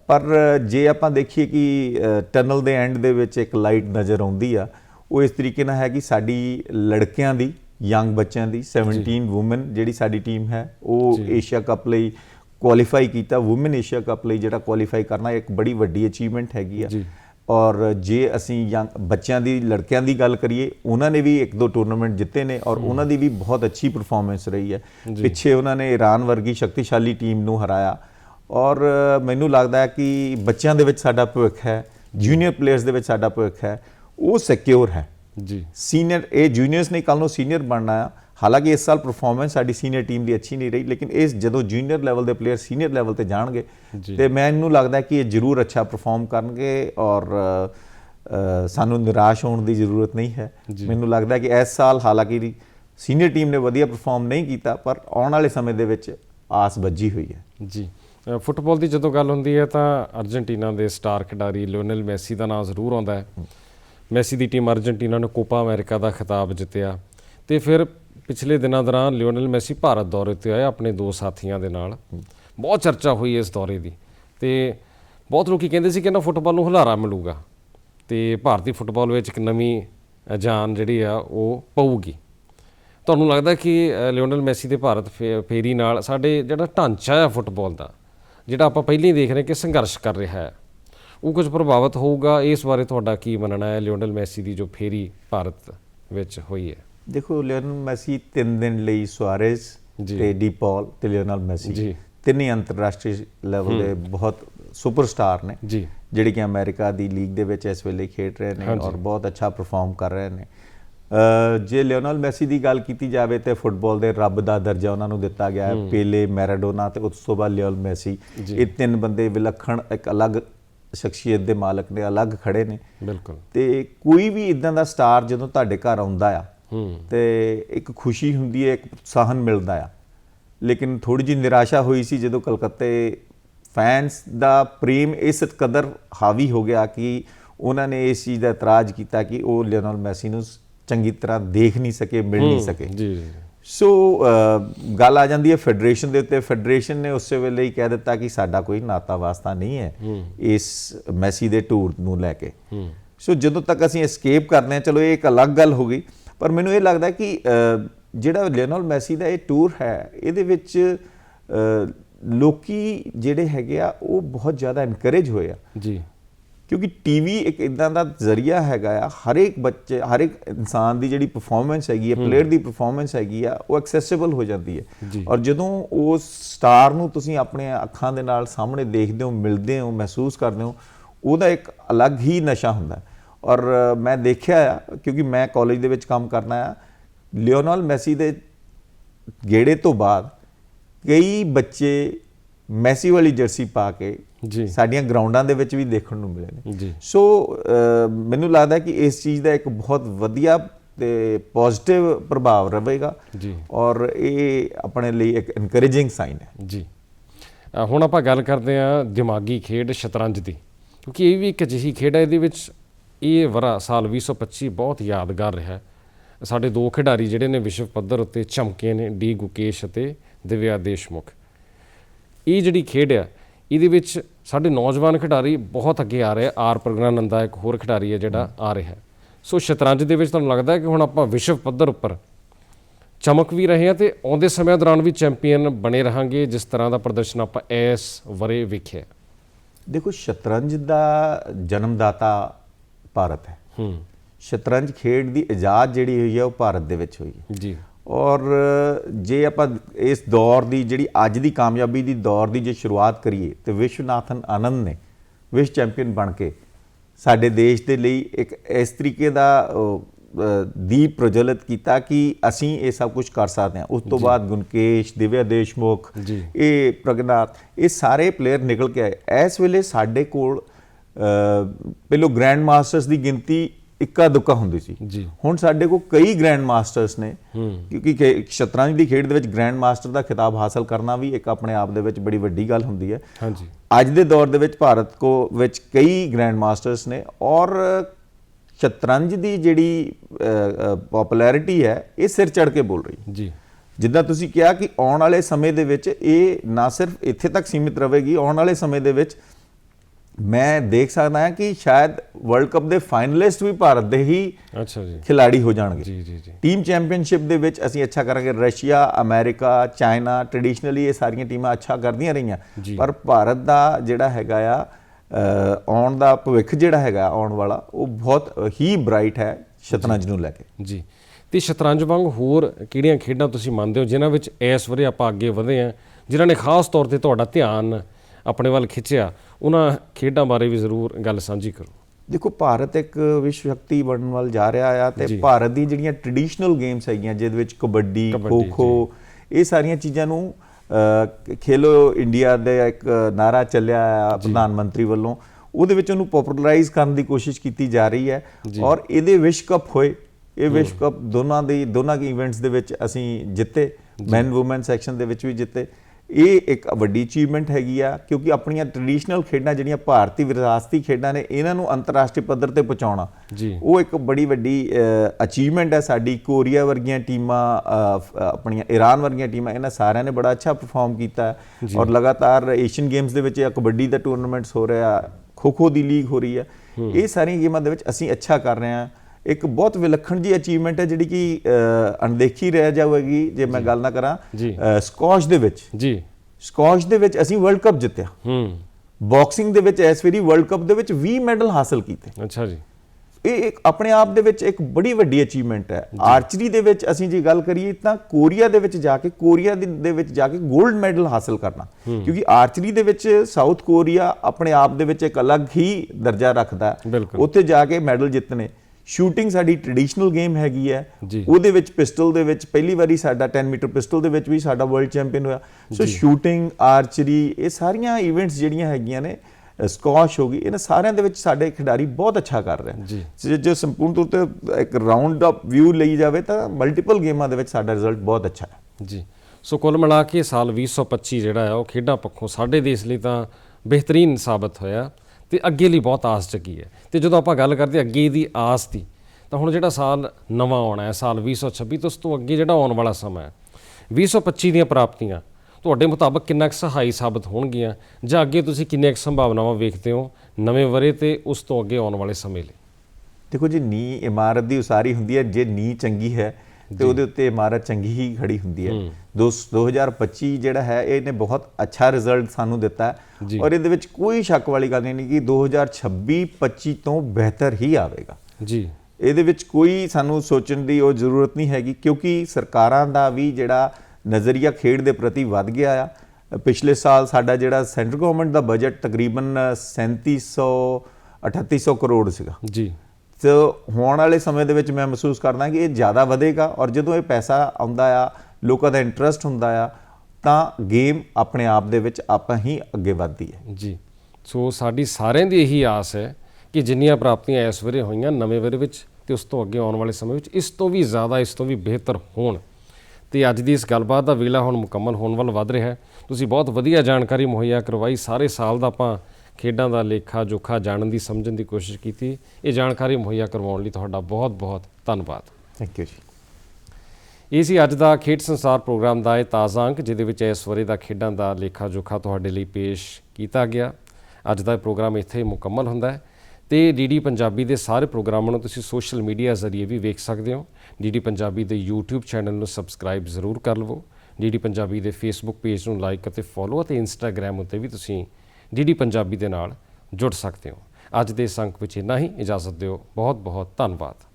ਪਰ ਜੇ ਆਪਾਂ ਦੇਖੀਏ ਕਿ ਟਨਲ ਦੇ ਐਂਡ ਦੇ ਵਿੱਚ ਇੱਕ ਲਾਈਟ ਨਜ਼ਰ ਆਉਂਦੀ ਆ ਉਹ ਇਸ ਤਰੀਕੇ ਨਾਲ ਹੈ ਕਿ ਸਾਡੀ ਲੜਕਿਆਂ ਦੀ ਯੰਗ ਬੱਚਿਆਂ ਦੀ 17 ਔਮਨ ਜਿਹੜੀ ਸਾਡੀ ਟੀਮ ਹੈ ਉਹ ਏਸ਼ੀਆ ਕੱਪ ਲਈ ਕੁਆਲੀਫਾਈ ਕੀਤਾ ਔਮਨ ਏਸ਼ੀਆ ਕੱਪ ਲਈ ਜਿਹੜਾ ਕੁਆਲੀਫਾਈ ਕਰਨਾ ਇੱਕ ਬੜੀ ਵੱਡੀ ਅਚੀਵਮੈਂਟ ਹੈਗੀ ਆ। ਜੀ। ਔਰ ਜੇ ਅਸੀਂ ਯੰਗ ਬੱਚਿਆਂ ਦੀ ਲੜਕਿਆਂ ਦੀ ਗੱਲ ਕਰੀਏ ਉਹਨਾਂ ਨੇ ਵੀ ਇੱਕ ਦੋ ਟੂਰਨਾਮੈਂਟ ਜਿੱਤੇ ਨੇ ਔਰ ਉਹਨਾਂ ਦੀ ਵੀ ਬਹੁਤ ਅੱਛੀ ਪਰਫਾਰਮੈਂਸ ਰਹੀ ਹੈ। ਪਿੱਛੇ ਉਹਨਾਂ ਨੇ ਈਰਾਨ ਵਰਗੀ ਸ਼ਕਤੀਸ਼ਾਲੀ ਟੀਮ ਨੂੰ ਹਰਾਇਆ। ਔਰ ਮੈਨੂੰ ਲੱਗਦਾ ਹੈ ਕਿ ਬੱਚਿਆਂ ਦੇ ਵਿੱਚ ਸਾਡਾ ਭਵਿੱਖ ਹੈ ਜੂਨੀਅਰ ਪਲੇਅਰਸ ਦੇ ਵਿੱਚ ਸਾਡਾ ਭਵਿੱਖ ਹੈ ਉਹ ਸਿਕਿਉਰ ਹੈ। ਜੀ। ਸੀਨੀਅਰ ਇਹ ਜੂਨੀਅਰਸ ਨੇ ਕੱਲ ਨੂੰ ਸੀਨੀਅਰ ਬਣਨਾ ਆ। ਹਾਲਾਂਕਿ ਇਸ ਸਾਲ ਪਰਫਾਰਮੈਂਸ ਸਾਡੀ ਸੀਨੀਅਰ ਟੀਮ ਦੀ ਅੱਛੀ ਨਹੀਂ ਰਹੀ ਲੇਕਿਨ ਇਸ ਜਦੋਂ ਜੂਨੀਅਰ ਲੈਵਲ ਦੇ ਪਲੇਅਰ ਸੀਨੀਅਰ ਲੈਵਲ ਤੇ ਜਾਣਗੇ ਤੇ ਮੈਨੂੰ ਲੱਗਦਾ ਕਿ ਇਹ ਜ਼ਰੂਰ ਅੱਛਾ ਪਰਫਾਰਮ ਕਰਨਗੇ ਔਰ ਸਾਨੂੰ ਨਿਰਾਸ਼ ਹੋਣ ਦੀ ਜ਼ਰੂਰਤ ਨਹੀਂ ਹੈ। ਮੈਨੂੰ ਲੱਗਦਾ ਕਿ ਇਸ ਸਾਲ ਹਾਲਾਂਕਿ ਸੀਨੀਅਰ ਟੀਮ ਨੇ ਵਧੀਆ ਪਰਫਾਰਮ ਨਹੀਂ ਕੀਤਾ ਪਰ ਆਉਣ ਵਾਲੇ ਸਮੇਂ ਦੇ ਵਿੱਚ ਆਸ ਬੱਜੀ ਹੋਈ ਹੈ। ਜੀ। ਫੁੱਟਬਾਲ ਦੀ ਜਦੋਂ ਗੱਲ ਹੁੰਦੀ ਹੈ ਤਾਂ ਅਰਜਨਟੀਨਾ ਦੇ ਸਟਾਰ ਖਿਡਾਰੀ ਲਿਓਨਲ ਮੈਸੀ ਦਾ ਨਾਮ ਜ਼ਰੂਰ ਆਉਂਦਾ ਹੈ। ਮੈਸੀ ਦੀ ਟੀਮ ਅਰਜਨਟੀਨਾ ਨੇ ਕੋਪਾ ਅਮਰੀਕਾ ਦਾ ਖਿਤਾਬ ਜਿੱਤਿਆ ਤੇ ਫਿਰ ਪਿਛਲੇ ਦਿਨਾਂ ਦੌਰਾਨ ਲਿਓਨਲ ਮੈਸੀ ਭਾਰਤ ਦੌਰੇ ਤੇ ਆਇਆ ਆਪਣੇ ਦੋ ਸਾਥੀਆਂ ਦੇ ਨਾਲ। ਬਹੁਤ ਚਰਚਾ ਹੋਈ ਇਸ ਦੌਰੇ ਦੀ ਤੇ ਬਹੁਤ ਲੋਕੀ ਕਹਿੰਦੇ ਸੀ ਕਿ ਇਹਨਾਂ ਫੁੱਟਬਾਲ ਨੂੰ ਹੁਲਾਰਾ ਮਿਲੂਗਾ ਤੇ ਭਾਰਤੀ ਫੁੱਟਬਾਲ ਵਿੱਚ ਇੱਕ ਨਵੀਂ ਜਾਨ ਜਿਹੜੀ ਆ ਉਹ ਪਊਗੀ। ਤੁਹਾਨੂੰ ਲੱਗਦਾ ਕਿ ਲਿਓਨਲ ਮੈਸੀ ਦੇ ਭਾਰਤ ਫੇ- ਫੇਰੀ ਨਾਲ ਸਾਡੇ ਜਿਹੜਾ ਢਾਂਚਾ ਹੈ ਫੁੱਟਬਾਲ ਦਾ, ਜਿਹੜਾ ਆਪਾਂ ਪਹਿਲਾਂ ਹੀ ਦੇਖ ਰਹੇ ਕਿ ਸੰਘਰਸ਼ ਕਰ ਰਿਹਾ ਹੈ, ਉਹ ਕੁਝ ਪ੍ਰਭਾਵਿਤ ਹੋਊਗਾ? ਇਸ ਬਾਰੇ ਤੁਹਾਡਾ ਕੀ ਮੰਨਣਾ ਹੈ ਲਿਓਨਲ ਮੈਸੀ ਦੀ ਜੋ ਫੇਰੀ ਭਾਰਤ ਵਿੱਚ ਹੋਈ ਹੈ? ਦੇਖੋ ਲਿਓਨਲ ਮੈਸੀ 3 ਦਿਨ ਲਈ ਸੁਆਰੇਜ਼। ਤੇ ਡੀ ਪੌਲ ਤੇ ਲਿਓਨਲ ਮੈਸੀ। ਜੀ। ਤਿੰਨੇ ਅੰਤਰਰਾਸ਼ਟਰੀ ਲੈਵਲ ਦੇ ਬਹੁਤ ਸੁਪਰਸਟਾਰ ਨੇ। ਜੀ। ਜਿਹੜੇ ਕਿ ਅਮਰੀਕਾ ਦੀ ਲੀਗ ਦੇ ਵਿੱਚ ਇਸ ਵੇਲੇ ਖੇਡ ਰਹੇ ਨੇ। ਔਰ ਬਹੁਤ ਅੱਛਾ ਪਰਫਾਰਮ ਕਰ ਰਹੇ ਨੇ। ਜੇ ਲਿਓਨਲ ਮੈਸੀ ਦੀ ਗੱਲ ਕੀਤੀ ਜਾਵੇ ਤੇ ਫੁੱਟਬਾਲ ਦੇ ਰੱਬ ਦਾ ਦਰਜਾ ਉਹਨਾਂ ਨੂੰ ਦਿੱਤਾ ਗਿਆ ਹੈ। ਪੇਲੇ ਮੈਰਾਡੋਨਾ ਤੇ ਉਸ ਤੋਂ ਬਾਅਦ ਲਿਓਨਲ ਮੈਸੀ। ਇਹ ਤਿੰਨ ਬੰਦੇ ਵਿਲੱਖਣ ਇੱਕ ਅਲੱਗ ਸ਼ਖਸੀਅਤ ਦੇ ਮਾਲਕ ਨੇ ਅਲੱਗ ਖੜੇ ਨੇ। ਬਿਲਕੁਲ। ਤੇ ਕੋਈ ਵੀ ਇਦਾਂ ਦਾ ਸਟਾਰ ਜਦੋਂ ਤੁਹਾਡੇ ਘਰ ਆਉਂਦਾ ਆ ਤੇ ਇੱਕ ਖੁਸ਼ੀ ਹੁੰਦੀ ਹੈ ਇੱਕ ਉਤਸ਼ਾਹਨ ਮਿਲਦਾ ਆ। ਲੇਕਿਨ ਥੋੜੀ ਜਿਹੀ ਨਿਰਾਸ਼ਾ ਹੋਈ ਸੀ ਜਦੋਂ ਕਲਕੱਤੇ ਫੈਨਸ ਦਾ ਪ੍ਰੇਮ ਇਸ ਕਦਰ ਹਾਵੀ ਹੋ ਗਿਆ ਕਿ ਉਹਨਾਂ ਨੇ ਇਸ ਚੀਜ਼ ਦਾ ਇਤਰਾਜ਼ ਕੀਤਾ ਕਿ ਉਹ ਲਿਓਨਲ ਮੈਸੀ ਨੂੰ ਚੰਗੀ ਤਰ੍ਹਾਂ ਦੇਖ ਨਹੀਂ ਸਕੇ ਮਿਲ ਨਹੀਂ ਸਕੇ। ਜੀ। ਜੀ ਸੋ ਗੱਲ ਆ ਜਾਂਦੀ ਹੈ ਫੈਡਰੇਸ਼ਨ ਦੇ ਉੱਤੇ। ਫੈਡਰੇਸ਼ਨ ਨੇ ਉਸੇ ਵੇਲੇ ਹੀ ਕਹਿ ਦਿੱਤਾ ਕਿ ਸਾਡਾ ਕੋਈ ਨਾਤਾ ਵਾਸਤਾ ਨਹੀਂ ਹੈ ਇਸ ਮੈਸੀ ਦੇ ਟੂਰ ਨੂੰ ਲੈ ਕੇ। ਸੋ ਜਦੋਂ ਤੱਕ ਅਸੀਂ ਐਸਕੇਪ ਕਰਦੇ ਹਾਂ ਚਲੋ ਇਹ ਇੱਕ ਅਲੱਗ ਗੱਲ ਹੋ ਗਈ। ਪਰ ਮੈਨੂੰ ਇਹ ਲੱਗਦਾ ਕਿ ਜਿਹੜਾ ਲਿਓਨਲ ਮੈਸੀ ਦਾ ਇਹ ਟੂਰ ਹੈ ਇਹਦੇ ਵਿੱਚ ਲੋਕੀ ਜਿਹੜੇ ਹੈਗੇ ਆ ਉਹ ਬਹੁਤ ਜ਼ਿਆਦਾ ਐਨਕਰੇਜ ਹੋਏ ਆ। ਜੀ। ਕਿਉਂਕਿ ਟੀਵੀ ਇੱਕ ਇਦਾਂ ਦਾ ਜ਼ਰੀਆ ਹੈਗਾ ਆ ਹਰ ਇੱਕ ਬੱਚੇ ਹਰ ਇੱਕ ਇਨਸਾਨ ਦੀ ਜਿਹੜੀ ਪਰਫਾਰਮੈਂਸ ਹੈਗੀ ਹੈ। ਪਲੇਅਰ ਦੀ ਪਰਫਾਰਮੈਂਸ ਹੈਗੀ ਆ ਉਹ ਐਕਸੈਸਿਬਲ ਹੋ ਜਾਂਦੀ ਹੈ। ਔਰ ਜਦੋਂ ਉਸ ਸਟਾਰ ਨੂੰ ਤੁਸੀਂ ਆਪਣੇ ਅੱਖਾਂ ਦੇ ਨਾਲ ਸਾਹਮਣੇ ਦੇਖਦੇ ਹੋ ਮਿਲਦੇ ਹੋ ਮਹਿਸੂਸ ਕਰਦੇ ਹੋ ਉਹਦਾ ਇੱਕ ਅਲੱਗ ਹੀ ਨਸ਼ਾ ਹੁੰਦਾ। ਹੈ। ਔਰ ਮੈਂ ਦੇਖਿਆ ਆ ਕਿਉਂਕਿ ਮੈਂ ਕਾਲਜ ਦੇ ਵਿੱਚ ਕੰਮ ਕਰਨਾ ਆ ਲਿਓਨਲ ਮੈਸੀ ਦੇ ਗੇੜੇ ਤੋਂ ਬਾਅਦ ਕਈ ਬੱਚੇ ਮੈਸੀ ਵਾਲੀ ਜਰਸੀ ਪਾ ਕੇ ਜੀ। ਸਾਡੀਆਂ ਗਰਾਊਂਡਾਂ ਦੇ ਵਿੱਚ ਵੀ ਦੇਖਣ ਨੂੰ ਮਿਲੇ ਨੇ। ਜੀ। ਸੋ ਮੈਨੂੰ ਲੱਗਦਾ ਕਿ ਇਸ ਚੀਜ਼ ਦਾ ਇੱਕ ਬਹੁਤ ਵਧੀਆ ਤੇ ਪੋਜ਼ਿਟਿਵ ਪ੍ਰਭਾਵ ਰਹੇਗਾ ਜੀ। ਔਰ ਇਹ ਆਪਣੇ ਲਈ ਇੱਕ ਇਨਕਰੇਜਿੰਗ ਸਾਈਨ ਹੈ। ਜੀ। ਹੁਣ ਆਪਾਂ ਗੱਲ ਕਰਦੇ ਹਾਂ ਦਿਮਾਗੀ ਖੇਡ ਸ਼ਤਰੰਜ ਦੀ ਕਿਉਂਕਿ ਇਹ ਵੀ ਇੱਕ ਅਜਿਹੀ ਖੇਡ ਹੈ ਇਹਦੇ ਵਿੱਚ ਇਹ ਵਰਾ ਸਾਲ 2025 ਬਹੁਤ ਯਾਦਗਾਰ ਰਿਹਾ। ਸਾਡੇ ਦੋ ਖਿਡਾਰੀ ਜਿਹੜੇ ਨੇ ਵਿਸ਼ਵ ਪੱਧਰ ਉੱਤੇ ਚਮਕੇ ਨੇ, ਡੀ. ਗੁਕੇਸ਼ ਅਤੇ ਦਿਵਿਆ ਦੇਸ਼ਮੁਖ। ਇਹ ਜਿਹੜੀ ਖੇਡ ਆ, ਇਹਦੇ ਵਿੱਚ ਸਾਡੇ ਨੌਜਵਾਨ ਖਿਡਾਰੀ ਬਹੁਤ ਅੱਗੇ ਆ ਰਹੇ ਆ। ਆਰ. ਪ੍ਰਗਨਾਨੰਦਾ ਇੱਕ ਹੋਰ ਖਿਡਾਰੀ ਹੈ ਜਿਹੜਾ ਆ ਰਿਹਾ। ਸੋ ਸ਼ਤਰੰਜ ਦੇ ਵਿੱਚ ਤੁਹਾਨੂੰ ਲੱਗਦਾ ਕਿ ਹੁਣ ਆਪਾਂ ਵਿਸ਼ਵ ਪੱਧਰ ਉੱਪਰ ਚਮਕ ਵੀ ਰਹੇ ਹਾਂ ਤੇ ਆਉਂਦੇ ਸਮੇਂ ਦੌਰਾਨ ਵੀ ਚੈਂਪੀਅਨ ਬਣੇ ਰਹਾਂਗੇ, ਜਿਸ ਤਰ੍ਹਾਂ ਦਾ ਪ੍ਰਦਰਸ਼ਨ ਆਪਾਂ ਇਸ ਵਰੇ ਵੇਖਿਆ। ਦੇਖੋ, ਸ਼ਤਰੰਜ ਦਾ ਜਨਮਦਾਤਾ ਭਾਰਤ ਹੈ। ਹੂੰ। ਸ਼ਤਰੰਜ ਖੇਡ ਦੀ ਇਜਾਜ਼ਤ ਜਿਹੜੀ ਹੋਈ ਹੈ ਉਹ ਭਾਰਤ ਦੇ ਵਿੱਚ ਹੋਈ ਹੈ। ਜੀ। ਔਰ ਜੇ ਆਪਾਂ ਇਸ ਦੌਰ ਦੀ ਜਿਹੜੀ ਅੱਜ ਦੀ ਕਾਮਯਾਬੀ ਦੀ ਦੌਰ ਦੀ ਜੇ ਸ਼ੁਰੂਆਤ ਕਰੀਏ ਤੇ ਵਿਸ਼ਵਨਾਥਨ ਆਨੰਦ ਨੇ ਵਿਸ਼ਵ ਚੈਂਪੀਅਨ ਬਣ ਕੇ ਸਾਡੇ ਦੇਸ਼ ਦੇ ਲਈ ਇੱਕ ਇਸ ਤਰੀਕੇ ਦਾ ਦੀਪ ਪ੍ਰਜਵਲਿਤ ਕੀਤਾ ਕਿ ਅਸੀਂ ਇਹ ਸਭ ਕੁਝ ਕਰ ਸਕਦੇ ਹਾਂ। ਉਸ ਤੋਂ ਬਾਅਦ ਗੁਨਕੇਸ਼ ਦਿਵਿਆ ਦੇਸ਼ਮੁਖ। ਇਹ ਪ੍ਰਗਨਾਥ ਇਹ ਸਾਰੇ ਪਲੇਅਰ ਨਿਕਲ ਕੇ ਆਏ। ਇਸ ਵੇਲੇ ਸਾਡੇ ਕੋਲ ਪਹਿਲੋਂ ਗ੍ਰੈਂਡ ਮਾਸਟਰਸ ਦੀ ਗਿਣਤੀ ਇੱਕਾ ਦੁੱਕਾ ਹੁੰਦੀ ਸੀ। ਜੀ। ਹੁਣ ਸਾਡੇ ਕੋਲ ਕਈ ਗ੍ਰੈਂਡ ਮਾਸਟਰਸ ਨੇ ਕਿਉਂਕਿ ਸ਼ਤਰੰਜ ਦੀ ਖੇਡ ਦੇ ਵਿੱਚ ਗ੍ਰੈਂਡ ਮਾਸਟਰ ਦਾ ਖਿਤਾਬ ਹਾਸਲ ਕਰਨਾ ਵੀ ਇੱਕ ਆਪਣੇ ਆਪ ਦੇ ਵਿੱਚ ਬੜੀ ਵੱਡੀ ਗੱਲ ਹੁੰਦੀ ਹੈ। ਹਾਂਜੀ। ਅੱਜ ਦੇ ਦੌਰ ਦੇ ਵਿੱਚ ਭਾਰਤ ਕੋ ਵਿੱਚ ਕਈ ਗ੍ਰੈਂਡ ਮਾਸਟਰਸ ਨੇ ਔਰ ਸ਼ਤਰੰਜ ਦੀ ਜਿਹੜੀ ਪਪੂਲੈਰਿਟੀ ਹੈ ਇਹ ਸਿਰ ਚੜ ਕੇ ਬੋਲ ਰਹੀ ਜੀ। ਜਿੱਦਾਂ ਤੁਸੀਂ ਕਿਹਾ ਕਿ ਆਉਣ ਵਾਲੇ ਸਮੇਂ ਦੇ ਵਿੱਚ ਇਹ ਨਾ ਸਿਰਫ ਇੱਥੇ ਤੱਕ ਸੀਮਿਤ ਰਹੇਗੀ ਆਉਣ ਵਾਲੇ ਸਮੇਂ ਦੇ ਵਿੱਚ ਮੈਂ ਦੇਖ ਸਕਦਾ ਹਾਂ ਕਿ ਸ਼ਾਇਦ ਵਰਲਡ ਕੱਪ ਦੇ ਫਾਈਨਲਿਸਟ ਵੀ ਭਾਰਤ ਦੇ ਹੀ ਅੱਛਾ ਜੀ। ਖਿਲਾੜੀ ਹੋ ਜਾਣਗੇ। ਜੀ ਜੀ ਜੀ। ਟੀਮ ਚੈਂਪੀਅਨਸ਼ਿਪ ਦੇ ਵਿੱਚ ਅਸੀਂ ਅੱਛਾ ਕਰਾਂਗੇ। ਰਸ਼ੀਆ ਅਮਰੀਕਾ ਚਾਈਨਾ ਟ੍ਰੈਡੀਸ਼ਨਲੀ ਇਹ ਸਾਰੀਆਂ ਟੀਮਾਂ ਅੱਛਾ ਕਰਦੀਆਂ ਰਹੀਆਂ। ਪਰ ਭਾਰਤ ਦਾ ਜਿਹੜਾ ਹੈਗਾ ਆ ਆਉਣ ਦਾ ਭਵਿੱਖ ਜਿਹੜਾ ਹੈਗਾ ਆਉਣ ਵਾਲਾ ਉਹ ਬਹੁਤ ਹੀ ਬ੍ਰਾਈਟ ਹੈ ਸ਼ਤਰੰਜ ਨੂੰ ਲੈ ਕੇ। ਜੀ। ਤੇ ਸ਼ਤਰੰਜ ਵਾਂਗ ਹੋਰ ਕਿਹੜੀਆਂ ਖੇਡਾਂ ਤੁਸੀਂ ਮੰਨਦੇ ਹੋ ਜਿਨ੍ਹਾਂ ਵਿੱਚ ਇਸ ਵਾਰੀ ਆਪਾਂ ਅੱਗੇ ਵਧੇ ਆ ਜਿਨ੍ਹਾਂ ਨੇ ਖਾਸ ਤੌਰ ਤੇ ਤੁਹਾਡਾ ਧਿਆਨ ਆਪਣੇ ਵੱਲ ਖਿੱਚਿਆ ਉਹਨਾਂ ਖੇਡਾਂ ਬਾਰੇ ਵੀ ਜ਼ਰੂਰ ਗੱਲ ਸਾਂਝੀ ਕਰੋ। ਦੇਖੋ ਭਾਰਤ ਇੱਕ ਵਿਸ਼ਵ ਸ਼ਕਤੀ ਬਣਨ ਵੱਲ ਜਾ ਰਿਹਾ ਆ ਤੇ ਭਾਰਤ ਦੀ ਜਿਹੜੀਆਂ ਟ੍ਰੈਡੀਸ਼ਨਲ ਗੇਮਸ ਹੈਗੀਆਂ ਜਿਹਦੇ ਵਿੱਚ ਕਬੱਡੀ ਖੋ-ਖੋ ਇਹ ਸਾਰੀਆਂ ਚੀਜ਼ਾਂ ਨੂੰ ਖੇਲੋ ਇੰਡੀਆ ਦੇ ਇੱਕ ਨਾਰਾ ਚੱਲਿਆ ਆ ਪ੍ਰਧਾਨ ਮੰਤਰੀ ਵੱਲੋਂ। ਉਹਦੇ ਵਿੱਚ ਉਹਨੂੰ ਪਪੂਲਰਾਈਜ਼ ਕਰਨ ਦੀ ਕੋਸ਼ਿਸ਼ ਕੀਤੀ ਜਾ ਰਹੀ ਹੈ ਔਰ ਇਹਦੇ ਵਿਸ਼ਵ ਕੱਪ ਹੋਏ। ਇਹ ਵਿਸ਼ਵ ਕੱਪ ਦੋਨਾਂ ਦੇ ਦੋਨਾਂ ਦੇ ਇਵੈਂਟਸ ਦੇ ਵਿੱਚ ਅਸੀਂ ਜਿੱਤੇ। ਮੈਨ ਔਮਨ ਸੈਕਸ਼ਨ ਦੇ ਵਿੱਚ ਵੀ ਜਿੱਤੇ। ਇਹ ਇੱਕ ਵੱਡੀ ਅਚੀਵਮੈਂਟ ਹੈਗੀ ਆ ਕਿਉਂਕਿ ਆਪਣੀਆਂ ਟ੍ਰੈਡੀਸ਼ਨਲ ਖੇਡਾਂ ਜਿਹੜੀਆਂ ਭਾਰਤੀ ਵਿਰਾਸਤੀ ਖੇਡਾਂ ਨੇ ਇਹਨਾਂ ਨੂੰ ਅੰਤਰਰਾਸ਼ਟਰੀ ਪੱਧਰ ਤੇ ਪਹੁੰਚਾਉਣਾ ਜੀ। ਉਹ ਇੱਕ ਬੜੀ ਵੱਡੀ ਅਚੀਵਮੈਂਟ ਹੈ ਸਾਡੀ। ਕੋਰੀਆ ਵਰਗੀਆਂ ਟੀਮਾਂ ਆਪਣੀਆਂ ਈਰਾਨ ਵਰਗੀਆਂ ਟੀਮਾਂ ਇਹਨਾਂ ਸਾਰਿਆਂ ਨੇ ਬੜਾ ਅੱਛਾ ਪਰਫਾਰਮ ਕੀਤਾ ਔਰ ਲਗਾਤਾਰ ਏਸ਼ੀਅਨ ਗੇਮਸ ਦੇ ਵਿੱਚ ਕਬੱਡੀ ਦਾ ਟੂਰਨਾਮੈਂਟਸ ਹੋ ਰਿਹਾ ਖੋ ਖੋ ਦੀ ਲੀਗ ਹੋ ਰਹੀ ਹੈ। ਇਹ ਸਾਰੀਆਂ ਗੇਮਾਂ ਦੇ ਵਿੱਚ ਅਸੀਂ ਅੱਛਾ ਕਰ ਰਹੇ ਹਾਂ। ਇੱਕ ਬਹੁਤ ਵਿਲੱਖਣ ਜੀ ਅਚੀਵਮੈਂਟ ਹੈ ਜਿਹੜੀ ਕਿ ਅਣਦੇਖੀ ਰਹਿ ਜਾਵੇਗੀ ਜੇ ਮੈਂ ਗੱਲ ਨਾ ਕਰਾਂ। ਸਕੌਸ਼ ਦੇ ਵਿੱਚ। ਜੀ। ਸਕੌਸ਼ ਦੇ ਵਿੱਚ ਅਸੀਂ ਵਰਲਡ ਕੱਪ ਜਿੱਤਿਆ। ਹੂੰ। ਬਾਕਸਿੰਗ ਦੇ ਵਿੱਚ ਇਸ ਵਾਰੀ ਵਰਲਡ ਕੱਪ ਦੇ ਵਿੱਚ 20 ਮੈਡਲ ਹਾਸਲ ਕੀਤੇ। ਅੱਛਾ ਜੀ। ਇਹ ਇੱਕ ਆਪਣੇ ਆਪ ਦੇ ਵਿੱਚ ਇੱਕ ਬੜੀ ਵੱਡੀ ਅਚੀਵਮੈਂਟ ਹੈ। ਆਰਚਰੀ ਦੇ ਵਿੱਚ ਅਸੀਂ ਜੇ ਗੱਲ ਕਰੀਏ ਤਾਂ ਕੋਰੀਆ ਦੇ ਵਿੱਚ ਜਾ ਕੇ ਕੋਰੀਆ ਦੇ ਵਿੱਚ ਜਾ ਕੇ 골ਡ ਮੈਡਲ ਹਾਸਲ ਕਰਨਾ। ਕਿਉਂਕਿ ਆਰਚਰੀ ਦੇ ਵਿੱਚ ਸਾਊਥ ਕੋਰੀਆ ਆਪਣੇ ਆਪ ਦੇ ਵਿੱਚ ਇੱਕ ਅਲੱਗ ਹੀ ਦਰਜਾ ਰੱਖਦਾ। ਉੱਥੇ ਜਾ ਕੇ ਮੈਡਲ ਜਿੱਤਨੇ ਸ਼ੂਟਿੰਗ ਸਾਡੀ ਟ੍ਰੈਡੀਸ਼ਨਲ ਗੇਮ ਹੈਗੀ ਹੈ। ਉਹਦੇ ਵਿੱਚ ਪਿਸਟਲ ਦੇ ਵਿੱਚ ਪਹਿਲੀ ਵਾਰੀ ਸਾਡਾ 10 ਮੀਟਰ ਪਿਸਟਲ ਦੇ ਵਿੱਚ ਵੀ ਸਾਡਾ ਵਰਲਡ ਚੈਂਪੀਅਨ ਹੋਇਆ। ਸੋ ਸ਼ੂਟਿੰਗ ਆਰਚਰੀ ਇਹ ਸਾਰੀਆਂ ਇਵੈਂਟਸ ਜਿਹੜੀਆਂ ਹੈਗੀਆਂ ਨੇ ਸਕੌਸ਼ ਹੋ ਗਈ ਇਹਨਾਂ ਸਾਰਿਆਂ ਦੇ ਵਿੱਚ ਸਾਡੇ ਖਿਡਾਰੀ ਬਹੁਤ ਅੱਛਾ ਕਰ ਰਹੇ ਹਨ ਜੀ। ਸੰਪੂਰਨ ਤੌਰ ਤੇ ਇੱਕ ਰਾਉਂਡ ਅਪ ਵਿਊ ਲਈ ਜਾਵੇ ਤਾਂ ਮਲਟੀਪਲ ਗੇਮਾਂ ਦੇ ਵਿੱਚ ਸਾਡਾ ਰਿਜ਼ਲਟ ਬਹੁਤ ਅੱਛਾ ਹੈ। ਜੀ। ਸੋ ਕੁੱਲ ਮਿਲਾ ਕੇ ਸਾਲ 2025 ਜਿਹੜਾ ਆ ਉਹ ਖੇਡਾਂ ਪੱਖੋਂ ਸਾਡੇ ਦੇਸ਼ ਲਈ ਤਾਂ ਬਿਹਤਰੀਨ ਸਾਬਤ ਹੋਇਆ। ਤੇ ਅੱਗੇ ਲਈ ਬਹੁਤ ਆਸ ਜਗੀ ਹੈ। ਤੇ ਜਦੋਂ ਆਪਾਂ ਗੱਲ ਕਰਦੇ ਅੱਗੇ ਦੀ ਆਸ ਦੀ, ਤਾਂ ਹੁਣ ਜਿਹੜਾ ਸਾਲ ਨਵਾਂ ਆਉਣਾ ਹੈ, ਸਾਲ 2026 ਤੋਂ ਉਸ ਤੋਂ ਅੱਗੇ ਜਿਹੜਾ ਆਉਣ ਵਾਲਾ ਸਮਾਂ ਹੈ 2025 ਦੀਆਂ ਪ੍ਰਾਪਤੀਆਂ, ਤੁਹਾਡੇ ਮੁਤਾਬਕ ਕਿੰਨਾ ਕੁ ਸਹਾਈ ਸਾਬਤ ਹੋਣਗੀਆਂ? ਜਾਂ ਅੱਗੇ ਤੁਸੀਂ ਕਿੰਨੀਆਂ ਕੁ ਸੰਭਾਵਨਾਵਾਂ ਵੇਖਦੇ ਹੋ ਨਵੇਂ ਵਰੇ ਤੇ ਉਸ ਤੋਂ ਅੱਗੇ ਆਉਣ ਵਾਲੇ ਸਮੇਂ ਲਈ? ਦੇਖੋ ਜੀ ਨੀ ਇਮਾਰਤ ਦੀ ਉਸਾਰੀ ਹੁੰਦੀ ਹੈ। ਜੇ ਨੀ ਚੰਗੀ ਹੈ ਤੇ ਉਹਦੇ ਉੱਤੇ ਇਮਾਰਤ ਚੰਗੀ ਹੀ ਖੜੀ ਹੁੰਦੀ ਹੈ। ਦੋ 2025 ਜਿਹੜਾ ਹੈ ਇਹਨੇ ਬਹੁਤ ਅੱਛਾ ਰਿਜ਼ਲਟ ਸਾਨੂੰ ਦਿੱਤਾ। ਔਰ ਇਹਦੇ ਵਿੱਚ ਕੋਈ ਸ਼ੱਕ ਵਾਲੀ ਗੱਲ ਨਹੀਂ ਕਿ 2026 25 ਤੋਂ ਬਿਹਤਰ ਹੀ ਆਵੇਗਾ। ਜੀ। ਇਹਦੇ ਵਿੱਚ ਕੋਈ ਸਾਨੂੰ ਸੋਚਣ ਦੀ ਉਹ ਜ਼ਰੂਰਤ ਨਹੀਂ ਹੈਗੀ ਕਿਉਂਕਿി ਸਰਕਾਰਾਂ ਦਾ ਵੀ ਜਿਹੜਾ ਨਜ਼ਰੀਆ ਖੇਡ ਦੇ ਪ੍ਰਤੀ ਵੱਧ ਗਿਆ ਆ। ਪਿਛਲੇ ਸਾਲ ਸਾਡਾ ਜਿਹੜਾ ਸੈਂਟਰ ਗਵਰਨਮੈਂਟ ਦਾ ਬਜਟ ਤਕਰੀਬਨ 3700 3800 ਕਰੋੜ ਸੀਗਾ। ਜੀ। ਤੇ ਹੋਣ ਵਾਲੇ ਸਮੇਂ ਦੇ ਵਿੱਚ ਮੈਂ ਮਹਿਸੂਸ ਕਰਦਾ ਕਿ ਇਹ ਜ਼ਿਆਦਾ ਵਧੇਗਾ ਔਰ ਜਦੋਂ ਇਹ ਪੈਸਾ ਆਉਂਦਾ ਆ, ਲੋਕਾਂ ਦਾ ਇੰਟਰਸਟ ਹੁੰਦਾ ਆ, ਤਾਂ ਗੇਮ ਆਪਣੇ ਆਪ ਦੇ ਵਿੱਚ ਆਪਾਂ ਹੀ ਅੱਗੇ ਵੱਧਦੀ ਹੈ। ਜੀ। ਸੋ ਸਾਡੀ ਸਾਰਿਆਂ ਦੀ ਇਹੀ ਆਸ ਹੈ ਕਿ ਜਿੰਨੀਆਂ ਪ੍ਰਾਪਤੀਆਂ ਇਸ ਵੇਲੇ ਹੋਈਆਂ ਨਵੇਂ ਵੇਰੇ ਵਿੱਚ ਤੇ ਉਸ ਤੋਂ ਅੱਗੇ ਆਉਣ ਵਾਲੇ ਸਮੇਂ ਵਿੱਚ ਇਸ ਤੋਂ ਵੀ ਜ਼ਿਆਦਾ, ਇਸ ਤੋਂ ਵੀ ਬਿਹਤਰ ਹੋਣ। ਤੇ ਅੱਜ ਦੀ ਇਸ ਗੱਲਬਾਤ ਦਾ ਵੇਲਾ ਹੁਣ ਮੁਕੰਮਲ ਹੋਣ ਵੱਲ ਵੱਧ ਰਿਹਾ ਹੈ। ਤੁਸੀਂ ਬਹੁਤ ਵਧੀਆ ਜਾਣਕਾਰੀ ਮੁਹੱਈਆ ਕਰਵਾਈ। ਸਾਰੇ ਸਾਲ ਦਾ ਆਪਾਂ ਖੇਡਾਂ ਦਾ ਲੇਖਾ ਜੋਖਾ ਜਾਣਨ ਦੀ ਸਮਝਣ ਦੀ ਕੋਸ਼ਿਸ਼ ਕੀਤੀ। ਇਹ ਜਾਣਕਾਰੀ ਮੁਹੱਈਆ ਕਰਵਾਉਣ ਲਈ ਤੁਹਾਡਾ ਬਹੁਤ ਬਹੁਤ ਧੰਨਵਾਦ। ਥੈਂਕ ਯੂ ਜੀ। ਇਹ ਸੀ ਅੱਜ ਦਾ ਖੇਡ ਸੰਸਾਰ ਪ੍ਰੋਗਰਾਮ ਦਾ ਇਹ ਤਾਜ਼ਾ ਅੰਕ ਜਿਹਦੇ ਵਿੱਚ ਇਸ ਵਰੇ ਦਾ ਖੇਡਾਂ ਦਾ ਲੇਖਾ ਜੋਖਾ ਤੁਹਾਡੇ ਲਈ ਪੇਸ਼ ਕੀਤਾ ਗਿਆ। ਅੱਜ ਦਾ ਪ੍ਰੋਗਰਾਮ ਇੱਥੇ ਮੁਕੰਮਲ ਹੁੰਦਾ ਹੈ। ਤੇ ਡੀਡੀ ਪੰਜਾਬੀ ਦੇ ਸਾਰੇ ਪ੍ਰੋਗਰਾਮਾਂ ਨੂੰ ਤੁਸੀਂ ਸੋਸ਼ਲ ਮੀਡੀਆ ਜ਼ਰੀਏ ਵੀ ਵੇਖ ਸਕਦੇ ਹੋ। ਡੀਡੀ ਪੰਜਾਬੀ ਦੇ YouTube ਚੈਨਲ ਨੂੰ ਸਬਸਕ੍ਰਾਈਬ ਜ਼ਰੂਰ ਕਰ ਲਵੋ। ਡੀਡੀ ਪੰਜਾਬੀ ਦੇ Facebook ਪੇਜ ਨੂੰ ਲਾਈਕ ਅਤੇ ਫੋਲੋ ਅਤੇ Instagram ਉੱਤੇ ਵੀ ਤੁਸੀਂ ਡੀਡੀ ਪੰਜਾਬੀ ਦੇ ਨਾਲ ਜੁੜ ਸਕਦੇ ਹੋ। ਅੱਜ ਦੇ ਇਸ ਅੰਕ ਵਿੱਚ ਇੰਨਾ ਹੀ। ਇਜਾਜ਼ਤ ਦਿਓ। ਬਹੁਤ ਬਹੁਤ ਧੰਨਵਾਦ।